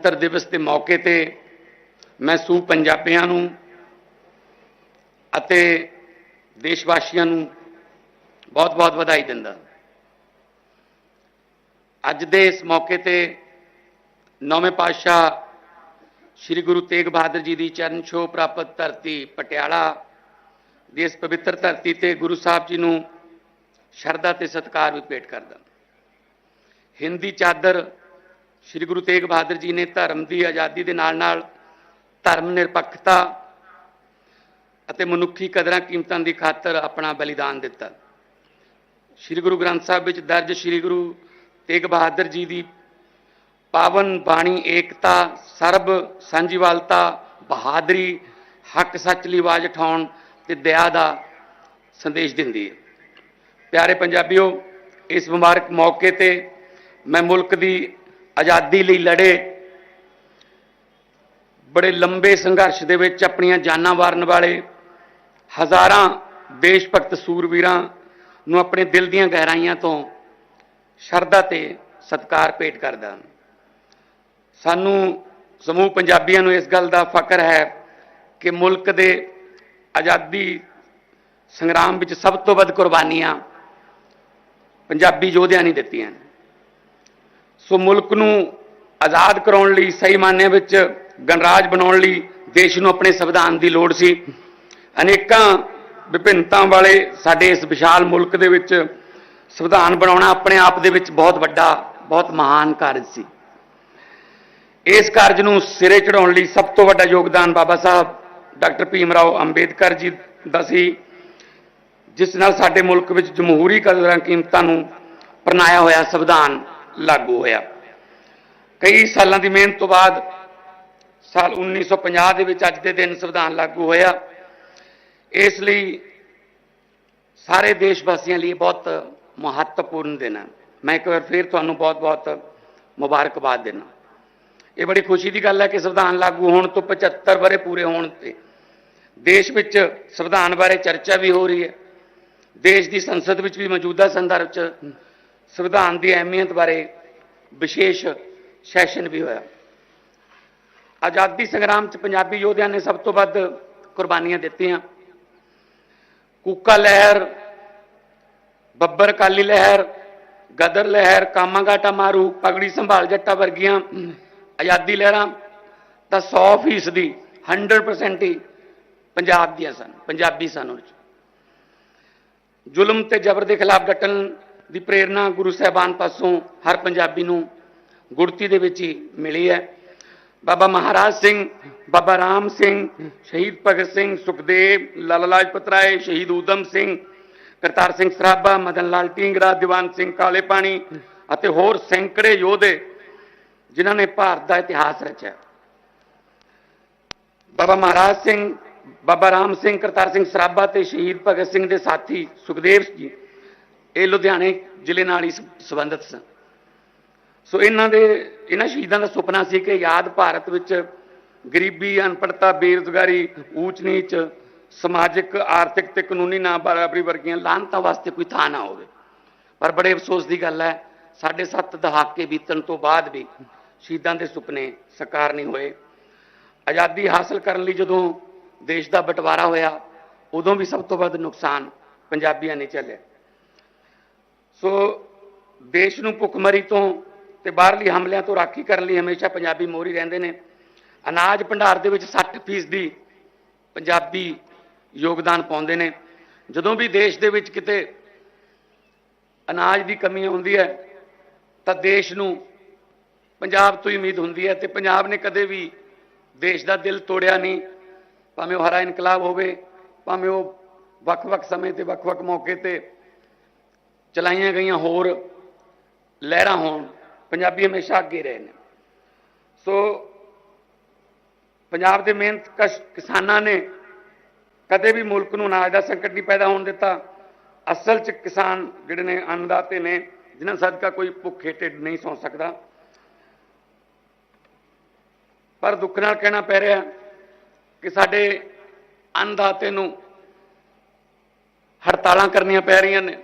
ਗਣਤੰਤਰ ਦਿਵਸ ਦੇ ਮੌਕੇ ਤੇ ਮੈਂ ਸੂ ਪੰਜਾਬੀਆਂ ਨੂੰ ਅਤੇ ਦੇਸ਼ ਵਾਸੀਆਂ ਨੂੰ ਬਹੁਤ-ਬਹੁਤ ਵਧਾਈ ਦਿੰਦਾ। ਅੱਜ ਦੇ ਇਸ ਮੌਕੇ ਤੇ ਨੌਵੇਂ ਪਾਤਸ਼ਾਹ ਸ੍ਰੀ ਗੁਰੂ ਤੇਗ ਬਹਾਦਰ ਜੀ ਦੀ ਚਰਨ ਛੋਹ ਪ੍ਰਾਪਤ ਧਰਤੀ ਪਟਿਆਲਾ ਦੀ ਇਸ ਪਵਿੱਤਰ ਧਰਤੀ ਤੇ ਗੁਰੂ ਸਾਹਿਬ ਜੀ ਨੂੰ ਸ਼ਰਧਾ ਤੇ ਸਤਿਕਾਰ ਵੀ ਭੇਟ ਕਰਦਾ। ਹਿੰਦੀ ਚਾਦਰ ਸ੍ਰੀ ਗੁਰੂ ਤੇਗ ਬਹਾਦਰ ਜੀ ਨੇ ਧਰਮ ਦੀ ਆਜ਼ਾਦੀ ਦੇ ਨਾਲ-ਨਾਲ ਧਰਮ ਨਿਰਪੱਖਤਾ ਅਤੇ ਮਨੁੱਖੀ ਕਦਰਾਂ ਕੀਮਤਾਂ ਦੀ ਖਾਤਰ ਆਪਣਾ ਬਲੀਦਾਨ ਦਿੱਤਾ। ਸ੍ਰੀ ਗੁਰੂ ਗ੍ਰੰਥ ਸਾਹਿਬ ਵਿੱਚ ਦਰਜ ਸ੍ਰੀ ਗੁਰੂ ਤੇਗ ਬਹਾਦਰ ਜੀ ਦੀ ਪਾਵਨ ਬਾਣੀ, ਏਕਤਾ, ਸਰਬ ਸਾਂਝੀਵਾਲਤਾ ਬਹਾਦਰੀ, ਹੱਕ ਸੱਚ ਲਈ ਆਵਾਜ਼ ਉਠਾਉਣ ਤੇ ਦਇਆ ਦਾ ਸੰਦੇਸ਼ ਦਿੰਦੀ ਹੈ। ਪਿਆਰੇ ਪੰਜਾਬੀਓ, ਇਸ ਮੁਬਾਰਕ ਮੌਕੇ ਤੇ ਮੈਂ ਮੁਲਕ ਦੀ ਆਜ਼ਾਦੀ ਲਈ ਲੜੇ। ਬੜੇ ਲੰਬੇ ਸੰਘਰਸ਼ ਦੇ ਵਿੱਚ ਆਪਣੀਆਂ ਜਾਨਾਂ ਵਾਰਨ ਵਾਲੇ ਹਜ਼ਾਰਾਂ ਦੇਸ਼ ਭਗਤ ਸੂਰਵੀਰਾਂ ਨੂੰ ਆਪਣੇ ਦਿਲ ਦੀਆਂ ਗਹਿਰਾਈਆਂ ਤੋਂ ਸ਼ਰਧਾ ਤੇ ਸਤਿਕਾਰ ਭੇਟ ਕਰਦਾ ਸਾਨੂੰ ਸਮੂਹ ਪੰਜਾਬੀਆਂ ਨੂੰ ਇਸ ਗੱਲ ਦਾ ਫਖਰ ਹੈ ਕਿ ਮੁਲਕ ਦੇ ਆਜ਼ਾਦੀ ਸੰਗਰਾਮ ਵਿੱਚ ਸਭ ਤੋਂ ਵੱਧ ਕੁਰਬਾਨੀਆਂ ਪੰਜਾਬੀ ਯੋਧਿਆਂ ਨੇ ਦਿੱਤੀਆਂ ਨੇ। ਸੋ ਮੁਲਕ ਨੂੰ ਆਜ਼ਾਦ ਕਰਾਉਣ ਲਈ, ਸਹੀ ਮਾਨੇ ਵਿੱਚ ਗਣਰਾਜ ਬਣਾਉਣ ਲਈ ਦੇਸ਼ ਨੂੰ ਆਪਣੇ ਸੰਵਿਧਾਨ ਦੀ ਲੋੜ ਸੀ। ਅਨੇਕਾਂ ਵਿਭਿੰਨਤਾ ਵਾਲੇ ਸਾਡੇ ਇਸ ਵਿਸ਼ਾਲ ਮੁਲਕ ਦੇ ਵਿੱਚ ਸੰਵਿਧਾਨ ਬਣਾਉਣਾ ਆਪਣੇ ਆਪ ਦੇ ਵਿੱਚ ਬਹੁਤ ਵੱਡਾ, ਬਹੁਤ ਮਹਾਨ ਕਾਰਜ ਸੀ। ਇਸ ਕਾਰਜ ਨੂੰ ਸਿਰੇ ਚੜਾਉਣ ਲਈ ਸਭ ਤੋਂ ਵੱਡਾ ਯੋਗਦਾਨ ਬਾਬਾ ਸਾਹਿਬ ਡਾਕਟਰ ਭੀਮ ਰਾਓ ਅੰਬੇਦਕਰ ਜੀ ਦਾ ਸੀ, ਜਿਸ ਨਾਲ ਸਾਡੇ ਮੁਲਕ ਵਿੱਚ ਜਮਹੂਰੀ ਕਦਰਾਂ ਕੀਮਤਾਂ ਨੂੰ ਪ੍ਰਣਾਇਆ ਹੋਇਆ ਸੰਵਿਧਾਨ ਲਾਗੂ ਹੋਇਆ। ਕਈ ਸਾਲਾਂ ਦੀ ਮਿਹਨਤ ਤੋਂ ਬਾਅਦ ਸਾਲ 1950 ਦੇ ਵਿੱਚ ਅੱਜ ਦੇ ਦਿਨ ਸੰਵਿਧਾਨ ਲਾਗੂ ਹੋਇਆ। ਇਸ ਲਈ ਸਾਰੇ ਦੇਸ਼ ਵਾਸੀਆਂ ਲਈ ਬਹੁਤ ਮਹੱਤਵਪੂਰਨ ਦਿਨ ਹੈ। ਮੈਂ ਇੱਕ ਵਾਰ ਫਿਰ ਤੁਹਾਨੂੰ ਬਹੁਤ-ਬਹੁਤ ਮੁਬਾਰਕਬਾਦ ਦਿੰਦਾ। ਇਹ ਬੜੀ ਖੁਸ਼ੀ ਦੀ ਗੱਲ ਹੈ ਕਿ ਸੰਵਿਧਾਨ ਲਾਗੂ ਹੋਣ ਤੋਂ 75 ਬਰੇ ਪੂਰੇ ਹੋਣ ਤੇ ਦੇਸ਼ ਵਿੱਚ ਸੰਵਿਧਾਨ ਬਾਰੇ ਚਰਚਾ ਵੀ ਹੋ ਰਹੀ ਹੈ। ਦੇਸ਼ ਦੀ ਸੰਸਦ ਵਿੱਚ ਵੀ ਮੌਜੂਦਾ ਸੰਦਰਭ 'ਚ ਸੰਵਿਧਾਨ ਦੀ ਅਹਿਮੀਅਤ ਬਾਰੇ ਵਿਸ਼ੇਸ਼ ਸੈਸ਼ਨ ਵੀ ਹੋਇਆ। ਆਜ਼ਾਦੀ ਸੰਗਰਾਮ 'ਚ ਪੰਜਾਬੀ ਯੋਧਿਆਂ ਨੇ ਸਭ ਤੋਂ ਵੱਧ ਕੁਰਬਾਨੀਆਂ ਦਿੱਤੀਆਂ। ਕੂਕਾ ਲਹਿਰ, ਬੱਬਰ ਕਾਲੀ ਲਹਿਰ, ਗਦਰ ਲਹਿਰ, ਕਾਮਾਗਾਟਾ ਮਾਰੂ, ਪਗੜੀ ਸੰਭਾਲ ਜੱਟਾ ਵਰਗੀਆਂ ਆਜ਼ਾਦੀ ਲਹਿਰਾਂ ਤਾਂ 100% ਦੀ 100% ਹੀ ਪੰਜਾਬ ਦੀਆਂ ਸਨ, ਪੰਜਾਬੀ ਸਨ ਉਹ 'ਚ। ਜ਼ੁਲਮ ਤੇ ਜ਼ਬਰ ਦੇ ਖਿਲਾਫ ਡਟਣ ਦੀ ਪ੍ਰੇਰਣਾ ਗੁਰੂ ਸਾਹਿਬਾਨ ਪਾਸੋਂ ਹਰ ਪੰਜਾਬੀ ਨੂੰ ਗੁਰਤੀ ਦੇ ਵਿੱਚ ਹੀ ਮਿਲੀ ਹੈ। ਬਾਬਾ ਮਹਾਰਾਜ ਸਿੰਘ, ਬਾਬਾ ਰਾਮ ਸਿੰਘ, ਸ਼ਹੀਦ ਭਗਤ ਸਿੰਘ, ਸੁਖਦੇਵ, ਲਾਲਾ ਲਾਜਪਤ ਰਾਏ, ਸ਼ਹੀਦ ਊਧਮ ਸਿੰਘ, ਕਰਤਾਰ ਸਿੰਘ ਸਰਾਭਾ, ਮਦਨ ਲਾਲ ਢੀਂਗਰਾ ਦੀਵਾਨ ਸਿੰਘ ਕਾਲੇ ਪਾਣੀ ਅਤੇ ਹੋਰ ਸੈਂਕੜੇ ਯੋਧੇ ਜਿਨ੍ਹਾਂ ਨੇ ਭਾਰਤ ਦਾ ਇਤਿਹਾਸ ਰਚਿਆ। ਬਾਬਾ ਮਹਾਰਾਜ ਸਿੰਘ, ਬਾਬਾ ਰਾਮ ਸਿੰਘ, ਕਰਤਾਰ ਸਿੰਘ ਸਰਾਭਾ ਤੇ ਸ਼ਹੀਦ ਭਗਤ ਸਿੰਘ ਦੇ ਸਾਥੀ ਸੁਖਦੇਵ ਜੀ ਇਹ ਲੁਧਿਆਣੇ ਜ਼ਿਲ੍ਹੇ ਨਾਲ ਹੀ ਸੰਬੰਧਿਤ ਸਨ। ਸੋ ਇਹਨਾਂ ਦੇ, ਇਹਨਾਂ ਸ਼ਹੀਦਾਂ ਦਾ ਸੁਪਨਾ ਸੀ ਕਿ ਯਾਦ ਭਾਰਤ ਵਿੱਚ ਗਰੀਬੀ ਅਨਪੜਤਾ ਬੇਰੁਜ਼ਗਾਰੀ, ਊਚ ਨੀਚ, ਸਮਾਜਿਕ, ਆਰਥਿਕ ਤੇ ਕਾਨੂੰਨੀ ਨਾ ਬਰਾਬਰੀ ਵਰਗੀਆਂ ਲਾਹਨਤਾਂ ਵਾਸਤੇ ਕੋਈ ਥਾਂ ਨਾ ਹੋਵੇ। ਪਰ ਬੜੇ ਅਫਸੋਸ ਦੀ ਗੱਲ ਹੈ ਸਾਡੇ ਸੱਤ ਦਹਾਕੇ ਬੀਤਣ ਤੋਂ ਬਾਅਦ ਵੀ ਸ਼ਹੀਦਾਂ ਦੇ ਸੁਪਨੇ ਸਾਕਾਰ ਨਹੀਂ ਹੋਏ। ਆਜ਼ਾਦੀ ਹਾਸਲ ਕਰਨ ਲਈ ਜਦੋਂ ਦੇਸ਼ ਦਾ ਬਟਵਾਰਾ ਹੋਇਆ, ਉਦੋਂ ਵੀ ਸਭ ਤੋਂ ਵੱਧ ਨੁਕਸਾਨ ਪੰਜਾਬੀਆਂ ਨੇ ਝੱਲਿਆ। ਸੋ ਦੇਸ਼ ਨੂੰ ਭੁੱਖਮਰੀ ਤੋਂ ਤੇ ਬਾਹਰਲੀ ਹਮਲਿਆਂ ਤੋਂ ਰਾਖੀ ਕਰਨ ਲਈ ਹਮੇਸ਼ਾ ਪੰਜਾਬੀ ਮੋਹਰੀ ਰਹਿੰਦੇ ਨੇ। ਅਨਾਜ ਭੰਡਾਰ ਦੇ ਵਿੱਚ 60% ਦੀ ਪੰਜਾਬੀ ਯੋਗਦਾਨ ਪਾਉਂਦੇ ਨੇ। ਜਦੋਂ ਵੀ ਦੇਸ਼ ਦੇ ਵਿੱਚ ਕਿਤੇ ਅਨਾਜ ਦੀ ਕਮੀ ਹੁੰਦੀ ਹੈ, ਤਾਂ ਦੇਸ਼ ਨੂੰ ਪੰਜਾਬ ਤੋਂ ਹੀ ਉਮੀਦ ਹੁੰਦੀ ਹੈ ਤੇ ਪੰਜਾਬ ਨੇ ਕਦੇ ਵੀ ਦੇਸ਼ ਦਾ ਦਿਲ ਤੋੜਿਆ ਨਹੀਂ। ਭਾਵੇਂ ਉਹ ਹਰਾ ਇਨਕਲਾਬ ਹੋਵੇ, ਭਾਵੇਂ ਉਹ ਵੱਖ-ਵੱਖ ਸਮੇਂ ਤੇ ਵੱਖ-ਵੱਖ ਮੌਕੇ ਤੇ ਚਲਾਈਆਂ ਗਈਆਂ ਹੋਰ ਲਹਿਰਾਂ ਹੋਣ, ਪੰਜਾਬੀ ਹਮੇਸ਼ਾ ਅੱਗੇ ਰਹੇ ਨੇ। ਸੋ ਪੰਜਾਬ ਦੇ ਮਿਹਨਤ ਕਸ਼ ਕਿਸਾਨਾਂ ਨੇ ਕਦੇ ਵੀ ਮੁਲਕ ਨੂੰ ਅਨਾਜ ਦਾ ਸੰਕਟ ਨਹੀਂ ਪੈਦਾ ਹੋਣ ਦਿੱਤਾ। ਅਸਲ 'ਚ ਕਿਸਾਨ ਜਿਹੜੇ ਨੇ ਅੰਨਦਾਤੇ ਨੇ, ਜਿਨ੍ਹਾਂ ਸਦਕਾ ਕੋਈ ਭੁੱਖੇ ਢਿੱਡ ਨਹੀਂ ਸੌ ਸਕਦਾ। ਪਰ ਦੁੱਖ ਨਾਲ ਕਹਿਣਾ ਪੈ ਰਿਹਾ ਕਿ ਸਾਡੇ ਅੰਨਦਾਤੇ ਨੂੰ ਹੜਤਾਲਾਂ ਕਰਨੀਆਂ ਪੈ ਰਹੀਆਂ ਨੇ।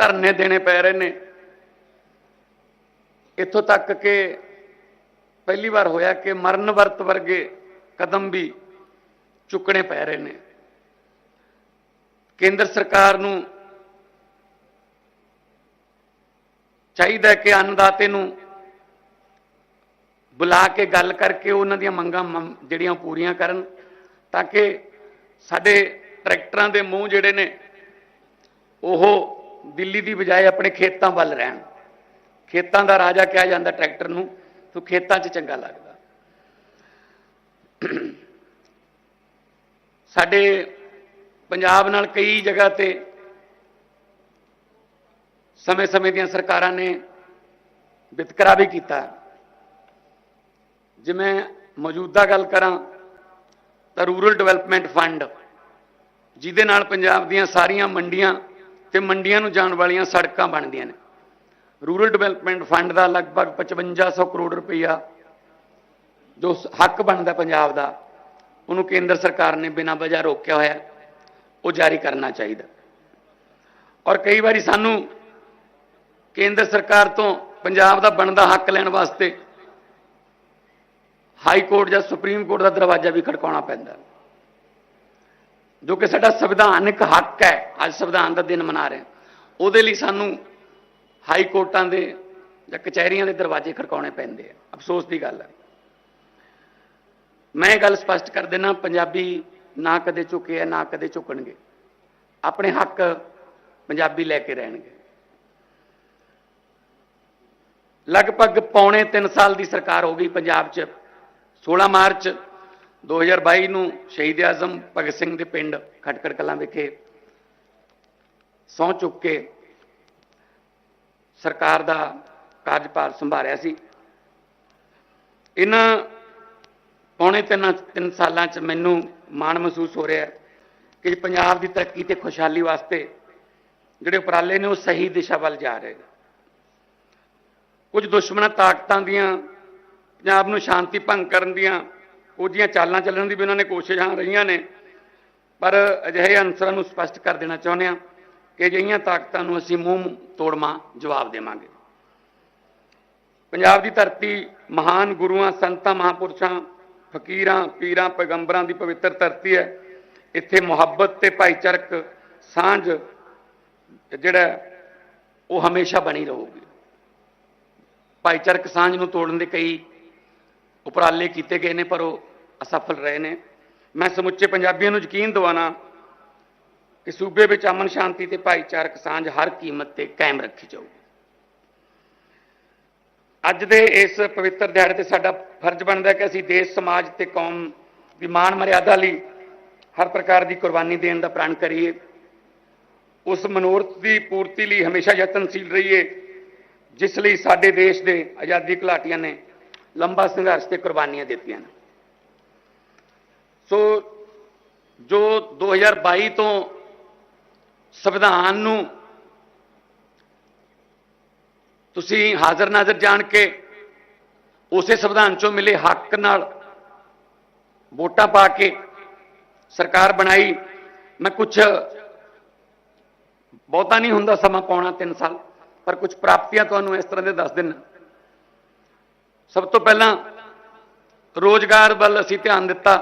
ਧਰਨੇ ਦੇਣੇ ਪੈ ਰਹੇ ਨੇ। ਇੱਥੋਂ ਤੱਕ ਕਿ ਪਹਿਲੀ ਵਾਰ ਹੋਇਆ ਕਿ ਮਰਨ ਵਰਤ ਵਰਗੇ ਕਦਮ ਵੀ ਚੁੱਕਣੇ ਪੈ ਰਹੇ ਨੇ। ਕੇਂਦਰ ਸਰਕਾਰ ਨੂੰ ਚਾਹੀਦਾ ਕਿ ਅੰਨਦਾਤੇ ਨੂੰ ਬੁਲਾ ਕੇ ਗੱਲ ਕਰਕੇ ਉਹਨਾਂ ਦੀਆਂ ਮੰਗਾਂ ਮੰਮ- ਜਿਹੜੀਆਂ ਪੂਰੀਆਂ ਕਰਨ ਤਾਂ ਕਿ ਸਾਡੇ ਟਰੈਕਟਰਾਂ ਦੇ ਮੂੰਹ ਜਿਹੜੇ ਨੇ, ਉਹ ਦਿੱਲੀ ਦੀ ਬਜਾਏ ਆਪਣੇ ਖੇਤਾਂ ਵੱਲ ਰਹਿਣ। ਖੇਤਾਂ ਦਾ ਰਾਜਾ ਕਿਹਾ ਜਾਂਦਾ ਟਰੈਕਟਰ ਨੂੰ, ਤੋਂ ਖੇਤਾਂ 'ਚ ਚੰਗਾ ਲੱਗਦਾ। ਸਾਡੇ ਪੰਜਾਬ ਨਾਲ ਕਈ ਜਗ੍ਹਾ ਤੇ ਸਮੇਂ-ਸਮੇਂ ਦੀਆਂ ਸਰਕਾਰਾਂ ਨੇ ਵਿਤਕਰਾ ਵੀ ਕੀਤਾ। ਜਿਵੇਂ ਮੌਜੂਦਾ ਗੱਲ ਕਰਾਂ ਤਾਂ ਰੂਰਲ ਡਿਵੈਲਪਮੈਂਟ ਫੰਡ, ਜਿਹਦੇ ਨਾਲ ਪੰਜਾਬ ਦੀਆਂ ਸਾਰੀਆਂ ਮੰਡੀਆਂ ਤੇ ਮੰਡੀਆਂ ਨੂੰ ਜਾਣ ਵਾਲੀਆਂ ਸੜਕਾਂ ਬਣਦੀਆਂ ਨੇ। ਰੂਰਲ ਡਿਵੈਲਪਮੈਂਟ ਫੰਡ ਦਾ ਲਗਭਗ 5500 ਕਰੋੜ ਰੁਪਈਆ ਜੋ ਹੱਕ ਬਣਦਾ ਪੰਜਾਬ ਦਾ, ਉਹਨੂੰ ਕੇਂਦਰ ਸਰਕਾਰ ਨੇ ਬਿਨਾਂ ਵਜ੍ਹਾ ਰੋਕਿਆ ਹੋਇਆ। ਉਹ ਜਾਰੀ ਕਰਨਾ ਚਾਹੀਦਾ। ਔਰ ਕਈ ਵਾਰੀ ਸਾਨੂੰ ਕੇਂਦਰ ਸਰਕਾਰ ਤੋਂ ਪੰਜਾਬ ਦਾ ਬਣਦਾ ਹੱਕ ਲੈਣ ਵਾਸਤੇ ਹਾਈ ਕੋਰਟ ਜਾਂ ਸੁਪਰੀਮ ਕੋਰਟ ਦਾ ਦਰਵਾਜ਼ਾ ਵੀ ਖੜਕਾਉਣਾ ਪੈਂਦਾ। ਜੋ ਕਿ ਸਾਡਾ ਸੰਵਿਧਾਨਿਕ ਹੱਕ ਹੈ, ਅੱਜ ਸੰਵਿਧਾਨ ਦਾ ਦਿਨ ਮਨਾ ਰਹੇ ਹਾਂ। ਉਹਦੇ ਲਈ ਸਾਨੂੰ ਹਾਈ ਕੋਰਟਾਂ ਦੇ ਜਾਂ ਕਚਹਿਰੀਆਂ ਦੇ ਦਰਵਾਜ਼ੇ ਖੜਕਾਉਣੇ ਪੈਂਦੇ ਆ। ਅਫਸੋਸ ਦੀ ਗੱਲ ਹੈ। ਮੈਂ ਇਹ ਗੱਲ ਸਪਸ਼ਟ ਕਰ ਦੇਣਾ ਪੰਜਾਬੀ ਨਾ ਕਦੇ ਝੁਕੇ ਆ, ਨਾ ਕਦੇ ਝੁਕਣਗੇ। ਆਪਣੇ ਹੱਕ ਪੰਜਾਬੀ ਲੈ ਕੇ ਰਹਿਣਗੇ। ਲਗਭਗ ਪੌਣੇ 3 ਸਾਲ ਦੀ ਸਰਕਾਰ ਹੋ ਗਈ ਪੰਜਾਬ 'ਚ। 16 ਮਾਰਚ 2022 ਨੂੰ ਸ਼ਹੀਦ ਆਜ਼ਮ ਭਗਤ ਸਿੰਘ ਦੇ ਪਿੰਡ ਖਟਕੜ ਕਲਾਂ ਵਿਖੇ ਸਹੁੰ ਚੁੱਕ ਕੇ ਸਰਕਾਰ ਦਾ ਕਾਰਜਭਾਰ ਸੰਭਾਲਿਆ ਸੀ। ਇਹਨਾਂ ਪੌਣੇ ਤਿੰਨ ਤਿੰਨ ਸਾਲਾਂ 'ਚ ਮੈਨੂੰ ਮਾਣ ਮਹਿਸੂਸ ਹੋ ਰਿਹਾ ਕਿ ਪੰਜਾਬ ਦੀ ਤਰੱਕੀ ਤੇ ਖੁਸ਼ਹਾਲੀ ਵਾਸਤੇ ਜਿਹੜੇ ਉਪਰਾਲੇ ਨੇ ਉਹ ਸਹੀ ਦਿਸ਼ਾ ਵੱਲ ਜਾ ਰਹੇ ਨੇ। ਕੁਝ ਦੁਸ਼ਮਣਾਂ ਤਾਕਤਾਂ ਦੀਆਂ, ਪੰਜਾਬ ਨੂੰ ਸ਼ਾਂਤੀ ਭੰਗ ਕਰਨ ਦੀਆਂ ਉਹਦੀਆਂ ਚਾਲਾਂ ਚੱਲਣ ਦੀ ਵੀ ਉਹਨਾਂ ਨੇ ਕੋਸ਼ਿਸ਼ਾਂ ਰਹੀਆਂ ਨੇ। ਪਰ ਅਜਿਹੇ ਅਨਸਰਾਂ ਨੂੰ ਸਪਸ਼ਟ ਕਰ ਦੇਣਾ ਚਾਹੁੰਦੇ ਹਾਂ ਕਿ ਅਜਿਹੀਆਂ ਤਾਕਤਾਂ ਨੂੰ ਅਸੀਂ ਮੂੰਹ ਤੋੜਮਾ ਜਵਾਬ ਦੇਵਾਂਗੇ। ਪੰਜਾਬ ਦੀ ਧਰਤੀ ਮਹਾਨ ਗੁਰੂਆਂ, ਸੰਤਾਂ, ਮਹਾਪੁਰਸ਼ਾਂ, ਫਕੀਰਾਂ, ਪੀਰਾਂ, ਪੈਗੰਬਰਾਂ ਦੀ ਪਵਿੱਤਰ ਧਰਤੀ ਹੈ। ਇੱਥੇ ਮੁਹੱਬਤ ਤੇ ਭਾਈਚਾਰਕ ਸਾਂਝ ਜਿਹੜਾ ਉਹ ਹਮੇਸ਼ਾ ਬਣੀ ਰਹੂਗੀ। ਭਾਈਚਾਰਕ ਸਾਂਝ ਨੂੰ ਤੋੜਨ ਦੇ ਕਈ ਉਪਰਾਲੇ ਕੀਤੇ ਗਏ ਨੇ, ਪਰ ਉਹ ਅਸਫਲ ਰਹੇ ਨੇ। ਮੈਂ ਸਮੁੱਚੇ ਪੰਜਾਬੀਆਂ ਨੂੰ ਯਕੀਨ ਦਿਵਾਣਾ ਕਿ ਸੂਬੇ ਵਿੱਚ ਅਮਨ ਸ਼ਾਂਤੀ ਤੇ ਭਾਈਚਾਰਕ ਸਾਂਝ ਹਰ ਕੀਮਤ ਤੇ ਕਾਇਮ ਰੱਖੀ ਜਾਊਗੀ। ਅੱਜ ਦੇ ਇਸ ਪਵਿੱਤਰ ਦਿਹਾੜੇ ਤੇ ਸਾਡਾ ਫਰਜ਼ ਬਣਦਾ ਕਿ ਅਸੀਂ ਦੇਸ਼, ਸਮਾਜ ਤੇ ਕੌਮ ਦੀ ਮਾਣ ਮਰਿਆਦਾ ਲਈ ਹਰ ਪ੍ਰਕਾਰ ਦੀ ਕੁਰਬਾਨੀ ਦੇਣ ਦਾ ਪ੍ਰਣ ਕਰੀਏ। ਉਸ ਮਨੋਰਥ ਦੀ ਪੂਰਤੀ ਲਈ ਹਮੇਸ਼ਾ ਯਤਨਸ਼ੀਲ ਰਹੀਏ, ਜਿਸ ਲਈ ਸਾਡੇ ਦੇਸ਼ ਦੇ ਆਜ਼ਾਦੀ ਘੁਲਾਟੀਆਂ ਨੇ ਲੰਬਾ ਸੰਘਰਸ਼ ਤੇ ਕੁਰਬਾਨੀਆਂ ਦਿੱਤੀਆਂ ਨੇ। ਸੋ ਜੋ 2022 ਤੋਂ ਸੰਵਿਧਾਨ ਨੂੰ ਤੁਸੀਂ ਹਾਜ਼ਰ ਨਾਜ਼ਰ ਜਾਣ ਕੇ ਉਸੇ ਸੰਵਿਧਾਨ ਚੋਂ ਮਿਲੇ ਹੱਕ ਨਾਲ ਵੋਟਾਂ ਪਾ ਕੇ ਸਰਕਾਰ ਬਣਾਈ, ਮੈਂ ਕੁਝ ਬਹੁਤਾ ਨਹੀਂ ਹੁੰਦਾ ਸਮਾਂ ਪਾਉਣਾ 3 ਸਾਲ, ਪਰ ਕੁਝ ਪ੍ਰਾਪਤੀਆਂ ਤੁਹਾਨੂੰ ਇਸ ਤਰ੍ਹਾਂ ਦੇ ਦੱਸ ਦਿੰਨਾ ਸਭ ਤੋਂ ਪਹਿਲਾਂ ਰੋਜ਼ਗਾਰ ਵੱਲ ਅਸੀਂ ਧਿਆਨ ਦਿੱਤਾ।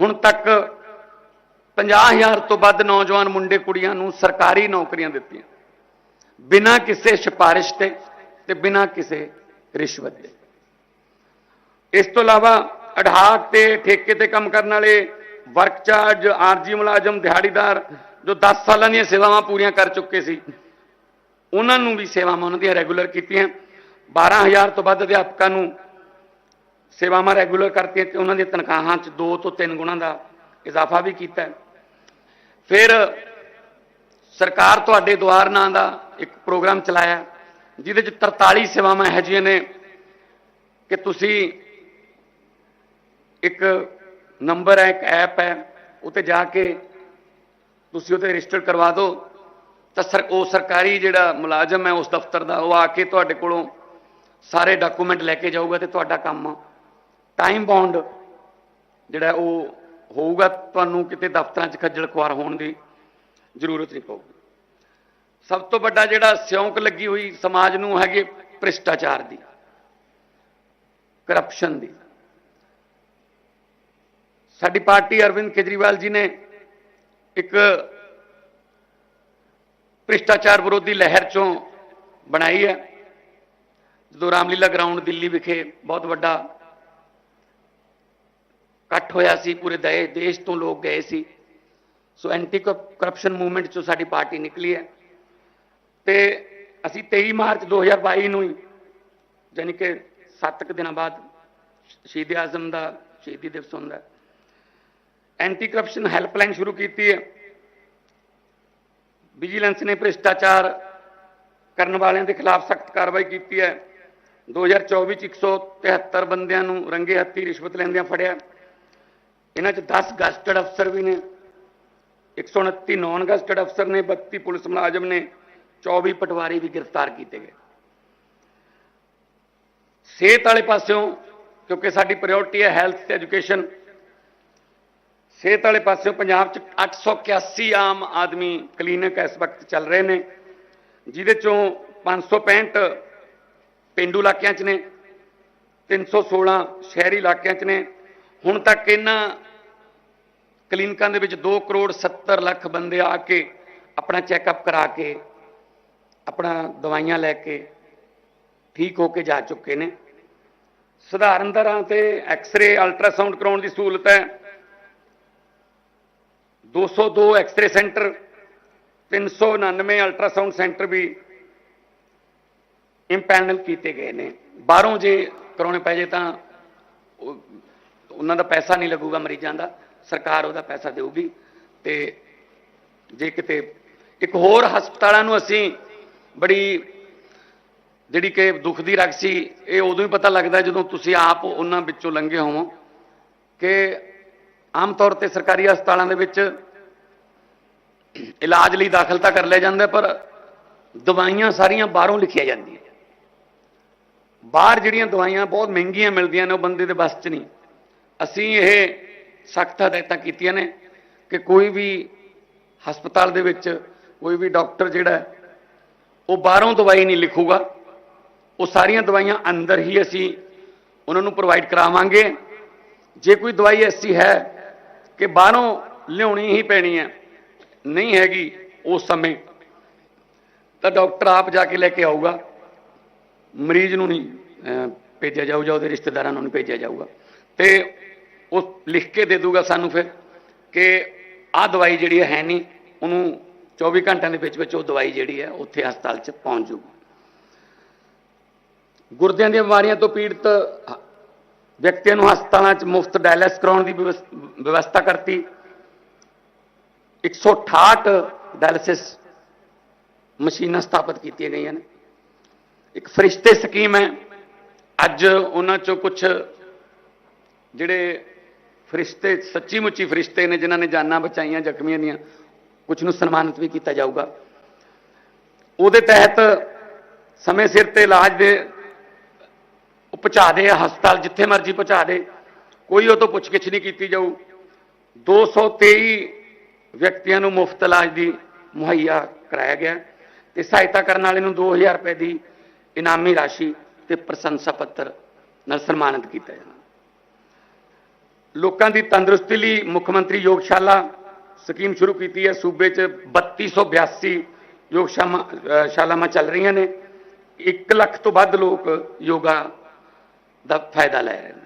ਹੁਣ ਤੱਕ 50000 ਤੋਂ ਵੱਧ ਨੌਜਵਾਨ ਮੁੰਡੇ ਕੁੜੀਆਂ ਨੂੰ ਸਰਕਾਰੀ ਨੌਕਰੀਆਂ ਦਿੱਤੀਆਂ। ਬਿਨਾਂ ਕਿਸੇ ਸਿਫਾਰਿਸ਼ ਤੇ ਤੇ ਬਿਨਾਂ ਕਿਸੇ ਰਿਸ਼ਵਤ ਦੇ। ਇਸ ਤੋਂ ਇਲਾਵਾ ਅਢਾਕ ਤੇ ਠੇਕੇ ਤੇ ਕੰਮ ਕਰਨ ਵਾਲੇ ਵਰਕ ਚਾਰਜ, ਆਰਜੀ ਮੁਲਾਜ਼ਮ, ਦਿਹਾੜੀਦਾਰ ਜੋ 10 ਸਾਲਾਂ ਦੀਆਂ ਸੇਵਾਵਾਂ ਪੂਰੀਆਂ ਕਰ ਚੁੱਕੇ ਸੀ, ਉਹਨਾਂ ਨੂੰ ਵੀ ਸੇਵਾਵਾਂ ਉਹਨਾਂ ਦੀਆਂ ਰੈਗੂਲਰ ਕੀਤੀਆਂ। 12000 ਤੋਂ ਵੱਧ ਅਧਿਆਪਕਾਂ ਨੂੰ ਸੇਵਾਵਾਂ ਰੈਗੂਲਰ ਕਰਤੀਆਂ ਤੇ ਉਹਨਾਂ ਦੀਆਂ ਤਨਖਾਹਾਂ 'ਚ 2 ਤੋਂ 3 ਗੁਣਾ ਦਾ ਇਜ਼ਾਫਾ ਵੀ ਕੀਤਾ। ਫਿਰ ਸਰਕਾਰ ਤੁਹਾਡੇ ਦੁਆਰ ਨਾਂ ਦਾ ਇੱਕ ਪ੍ਰੋਗਰਾਮ ਚਲਾਇਆ, ਜਿਹਦੇ 'ਚ 43 ਸੇਵਾਵਾਂ ਇਹੋ ਜਿਹੀਆਂ ਨੇ ਕਿ ਤੁਸੀਂ ਇੱਕ ਨੰਬਰ ਹੈ, ਇੱਕ ਐਪ ਹੈ ਉੱਤੇ ਜਾ ਕੇ ਤੁਸੀਂ ਉਹਤੇ ਰਜਿਸਟਰ ਕਰਵਾ ਦਿਓ। ਤਾਂ ਸਰ, ਉਹ ਸਰਕਾਰੀ ਜਿਹੜਾ ਮੁਲਾਜ਼ਮ ਹੈ, ਉਸ ਦਫ਼ਤਰ ਦਾ, ਉਹ ਆ ਕੇ ਤੁਹਾਡੇ ਕੋਲੋਂ ਸਾਰੇ ਡਾਕੂਮੈਂਟ ਲੈ ਕੇ ਜਾਊਗਾ ਤੇ ਤੁਹਾਡਾ ਕੰਮ ਟਾਈਮ ਬਾਉਂਡ ਜਿਹੜਾ ਉਹ ਹੋਊਗਾ, ਤੁਹਾਨੂੰ ਕਿਤੇ ਦਫ਼ਤਰਾਂ 'ਚ ਖੱਜਲ ਖੁਆਰ ਹੋਣ ਦੀ ਜ਼ਰੂਰਤ ਨਹੀਂ ਪਊਗੀ। ਸਭ ਤੋਂ ਵੱਡਾ ਜਿਹੜਾ ਸਿਉਂਕ ਲੱਗੀ ਹੋਈ ਸਮਾਜ ਨੂੰ ਹੈਗੇ ਭ੍ਰਿਸ਼ਟਾਚਾਰ ਦੀ ਕਰਪਸ਼ਨ ਦੀ। ਸਾਡੀ ਪਾਰਟੀ ਅਰਵਿੰਦ ਕੇਜਰੀਵਾਲ ਜੀ ਨੇ ਇੱਕ ਭ੍ਰਿਸ਼ਟਾਚਾਰ ਵਿਰੋਧੀ ਲਹਿਰ ਚੋਂ ਬਣਾਈ ਹੈ, ਜਦੋਂ ਰਾਮਲੀਲਾ ਗਰਾਊਂਡ ਦਿੱਲੀ ਵਿਖੇ ਬਹੁਤ ਵੱਡਾ ਇਕੱਠ ਹੋਇਆ ਸੀ, ਪੂਰੇ ਦੇ- ਦੇਸ਼ ਤੋਂ ਲੋਕ ਗਏ ਸੀ। ਸੋ ਐਂਟੀ ਕਰਪਸ਼ਨ ਮੂਵਮੈਂਟ ਚੋਂ ਸਾਡੀ ਪਾਰਟੀ ਨਿਕਲੀ ਹੈ। ਤੇ ਅਸੀਂ 23 ਮਾਰਚ 2022 ਨੂੰ ਹੀ ਯਾਨੀ ਕਿ 7 ਕੁ ਦਿਨਾਂ ਬਾਅਦ ਸ਼ਹੀਦ ਆਜ਼ਮ ਦਾ ਸ਼ਹੀਦੀ ਦਿਵਸ ਹੁੰਦਾ ਐਂਟੀ ਕਰਪਸ਼ਨ ਹੈਲਪਲਾਈਨ ਸ਼ੁਰੂ ਕੀਤੀ ਹੈ। ਵਿਜੀਲੈਂਸ ਨੇ ਭ੍ਰਿਸ਼ਟਾਚਾਰ ਕਰਨ ਵਾਲਿਆਂ ਦੇ ਖਿਲਾਫ ਸਖਤ ਕਾਰਵਾਈ ਕੀਤੀ ਹੈ। 2024 ਚ 173 ਬੰਦਿਆਂ ਨੂੰ ਰੰਗੇ ਹੱਥੀ ਰਿਸ਼ਵਤ ਲੈਂਦਿਆਂ ਫੜਿਆ। ਇਹਨਾਂ ਚ 10 ਗਸਟਡ ਅਫਸਰ ਵੀ ਨੇ 129 ਨਾਨ ਗਸਟਡ ਅਫਸਰ ਨੇ 32 ਪੁਲਿਸ ਮੁਲਾਜ਼ਮ ਨੇ 24 ਪਟਵਾਰੀ ਵੀ ਗ੍ਰਿਫਤਾਰ ਕੀਤੇ ਗਏ। ਸਿਹਤ ਵਾਲੇ ਪਾਸਿਓਂ, ਕਿਉਂਕਿ ਸਾਡੀ ਪ੍ਰਾਇੋਰਟੀ ਹੈ ਹੈਲਥ ਤੇ ਐਜੂਕੇਸ਼ਨ ਸਿਹਤ ਵਾਲੇ ਪਾਸਿਓਂ ਪੰਜਾਬ 'ਚ 881 ਆਮ ਆਦਮੀ ਕਲੀਨਿਕ ਇਸ ਵਕਤ ਚੱਲ ਰਹੇ ਨੇ, ਜਿਹਦੇ ਚੋਂ 565 ਪਿੰਡੂ ਇਲਾਕਿਆਂ 'ਚ ਨੇ 316 ਸ਼ਹਿਰੀ ਇਲਾਕਿਆਂ 'ਚ ਨੇ ਹੁਣ ਤੱਕ ਇਹਨਾਂ ਕਲੀਨਿਕਾਂ ਦੇ ਵਿੱਚ 2 ਕਰੋੜ 70 ਲੱਖ ਬੰਦੇ ਆ ਕੇ ਆਪਣਾ ਚੈੱਕਅਪ ਕਰਾ ਕੇ, ਆਪਣਾ ਦਵਾਈਆਂ ਲੈ ਕੇ ਠੀਕ ਹੋ ਕੇ ਜਾ ਚੁੱਕੇ ਨੇ। ਸਧਾਰਨ ਤਰ੍ਹਾਂ ਤੇ ਐਕਸ-ਰੇ ਅਲਟਰਾਸਾਊਂਡ ਕਰਾਉਣ ਦੀ ਸਹੂਲਤ ਹੈ। 202 ਐਕਸ-ਰੇ ਸੈਂਟਰ 399 ਅਲਟਰਾਸਾਊਂਡ ਸੈਂਟਰ ਵੀ ਇੰਪੈਨਲ ਕੀਤੇ ਗਏ ਨੇ। ਬਾਹਰੋਂ ਜੇ ਕਰਾਉਣੇ ਪੈ ਜੇ ਤਾਂ ਉਹਨਾਂ ਦਾ ਪੈਸਾ ਨਹੀਂ ਲੱਗੂਗਾ ਮਰੀਜ਼ਾਂ ਦਾ, ਸਰਕਾਰ ਉਹਦਾ ਪੈਸਾ ਦੇਊਗੀ। ਤੇ ਜੇ ਕਿਤੇ ਇੱਕ ਹੋਰ ਹਸਪਤਾਲਾਂ ਨੂੰ ਅਸੀਂ ਬੜੀ ਜਿਹੜੀ ਕਿ ਦੁੱਖ ਦੀ ਰਗ ਸੀ, ਇਹ ਉਦੋਂ ਹੀ ਪਤਾ ਲੱਗਦਾ ਜਦੋਂ ਤੁਸੀਂ ਆਪ ਉਹਨਾਂ ਵਿੱਚੋਂ ਲੰਘੇ ਹੋਵੋ ਕਿ ਆਮ ਤੌਰ ਤੇ ਸਰਕਾਰੀ ਹਸਪਤਾਲਾਂ ਦੇ ਵਿੱਚ ਇਲਾਜ ਲਈ ਦਾਖਲ ਤਾਂ ਕਰ ਲਿਆ ਜਾਂਦਾ, ਪਰ ਦਵਾਈਆਂ ਸਾਰੀਆਂ ਬਾਹਰੋਂ ਲਿਖੀਆਂ ਜਾਂਦੀਆਂ। ਬਾਹਰ ਜਿਹੜੀਆਂ ਦਵਾਈਆਂ ਬਹੁਤ ਮਹਿੰਗੀਆਂ ਮਿਲਦੀਆਂ ਨੇ, ਉਹ ਬੰਦੇ ਦੇ ਬਸ 'ਚ ਨਹੀਂ। ਅਸੀਂ ਇਹ ਸਖਤ ਹਦਾਇਤਾਂ ਕੀਤੀਆਂ ਨੇ ਕਿ ਕੋਈ ਵੀ ਹਸਪਤਾਲ ਦੇ ਵਿੱਚ ਕੋਈ ਵੀ ਡਾਕਟਰ ਜਿਹੜਾ ਉਹ ਬਾਹਰੋਂ ਦਵਾਈ ਨਹੀਂ ਲਿਖੂਗਾ। ਉਹ ਸਾਰੀਆਂ ਦਵਾਈਆਂ ਅੰਦਰ ਹੀ ਅਸੀਂ ਉਹਨਾਂ ਨੂੰ ਪ੍ਰੋਵਾਈਡ ਕਰਾਵਾਂਗੇ। ਜੇ ਕੋਈ ਦਵਾਈ ਐਸੀ ਹੈ ਕਿ ਬਾਹਰੋਂ ਲਿਆਉਣੀ ਹੀ ਪੈਣੀ ਹੈ, ਨਹੀਂ ਹੈਗੀ ਉਸ ਸਮੇਂ, ਤਾਂ ਡਾਕਟਰ ਆਪ ਜਾ ਕੇ ਲੈ ਕੇ ਆਊਗਾ। ਮਰੀਜ਼ ਨੂੰ ਨਹੀਂ ਭੇਜਿਆ ਜਾਊਗਾ, ਉਹਦੇ ਰਿਸ਼ਤੇਦਾਰਾਂ ਨੂੰ ਨਹੀਂ ਭੇਜਿਆ ਜਾਊਗਾ। ਤੇ ਉਹ ਲਿਖ ਕੇ ਦੇ ਦੂਗਾ ਸਾਨੂੰ ਫਿਰ ਕਿ ਆਹ ਦਵਾਈ ਜਿਹੜੀ ਹੈ ਨਹੀਂ, ਉਹਨੂੰ 24 ਘੰਟਿਆਂ ਦੇ ਵਿੱਚ ਵਿੱਚ ਉਹ ਦਵਾਈ ਜਿਹੜੀ ਹੈ ਉੱਥੇ ਹਸਪਤਾਲ 'ਚ ਪਹੁੰਚ ਜੂਗੀ ਗੁਰਦਿਆਂ ਦੀਆਂ ਬਿਮਾਰੀਆਂ ਤੋਂ ਪੀੜਤ ਵਿਅਕਤੀਆਂ ਨੂੰ ਹਸਪਤਾਲਾਂ 'ਚ ਮੁਫਤ ਡਾਇਲਿਸ ਕਰਾਉਣ ਦੀ ਵਿਵਸ- ਵਿਵਸਥਾ ਕਰਤੀ। 168 ਡਾਇਲਿਸਿਸ ਮਸ਼ੀਨਾਂ ਸਥਾਪਿਤ ਕੀਤੀਆਂ ਗਈਆਂ ਨੇ। ਇੱਕ ਫਰਿਸ਼ਤੇ ਸਕੀਮ ਹੈ। ਅੱਜ ਉਹਨਾਂ ਚੋਂ ਕੁਝ ਜਿਹੜੇ ਫਰਿਸ਼ਤੇ, ਸੱਚੀ ਮੁੱਚੀ ਫਰਿਸ਼ਤੇ ਨੇ ਜਿਨ੍ਹਾਂ ਨੇ ਜਾਨਾਂ ਬਚਾਈਆਂ, ਜ਼ਖਮੀਆਂ ਦੀਆਂ ਕੁਝ ਨੂੰ ਸਨਮਾਨਿਤ ਵੀ ਕੀਤਾ ਜਾਊਗਾ। ਉਹਦੇ ਤਹਿਤ ਸਮੇਂ ਸਿਰ ਤੇ ਇਲਾਜ ਦੇ ਉਹ ਪਹੁੰਚਾ ਦੇ, ਹਸਪਤਾਲ ਜਿੱਥੇ ਮਰਜ਼ੀ ਪਹੁੰਚਾ ਦੇ, ਕੋਈ ਉਹ ਤੋਂ ਪੁੱਛਗਿੱਛ ਨਹੀਂ ਕੀਤੀ ਜਾਊ। 223 ਵਿਅਕਤੀਆਂ ਨੂੰ ਮੁਫਤ ਇਲਾਜ ਦੀ ਮੁਹੱਈਆ ਕਰਾਇਆ ਗਿਆ ਤੇ ਸਹਾਇਤਾ ਕਰਨ ਵਾਲੇ ਨੂੰ 2000 ਰੁਪਏ ਦੀ ਇਨਾਮੀ ਰਾਸ਼ੀ ਤੇ ਪ੍ਰਸ਼ੰਸਾ ਪੱਤਰ ਨਾਲ ਸਨਮਾਨਿਤ ਕੀਤਾ ਜਾਣਾ। ਲੋਕਾਂ ਦੀ ਤੰਦਰੁਸਤੀ ਲਈ ਮੁੱਖ ਮੰਤਰੀ ਯੋਗਸ਼ਾਲਾ ਸਕੀਮ ਸ਼ੁਰੂ ਕੀਤੀ ਹੈ। ਸੂਬੇ 'ਚ 3282 ਯੋਗਸ਼ਾਮਾ ਅਹ ਸ਼ਾਲਾਵਾਂ ਚੱਲ ਰਹੀਆਂ ਨੇ। 1 ਲੱਖ ਤੋਂ ਵੱਧ ਲੋਕ ਯੋਗਾ ਦਾ ਫਾਇਦਾ ਲੈ ਰਹੇ ਨੇ।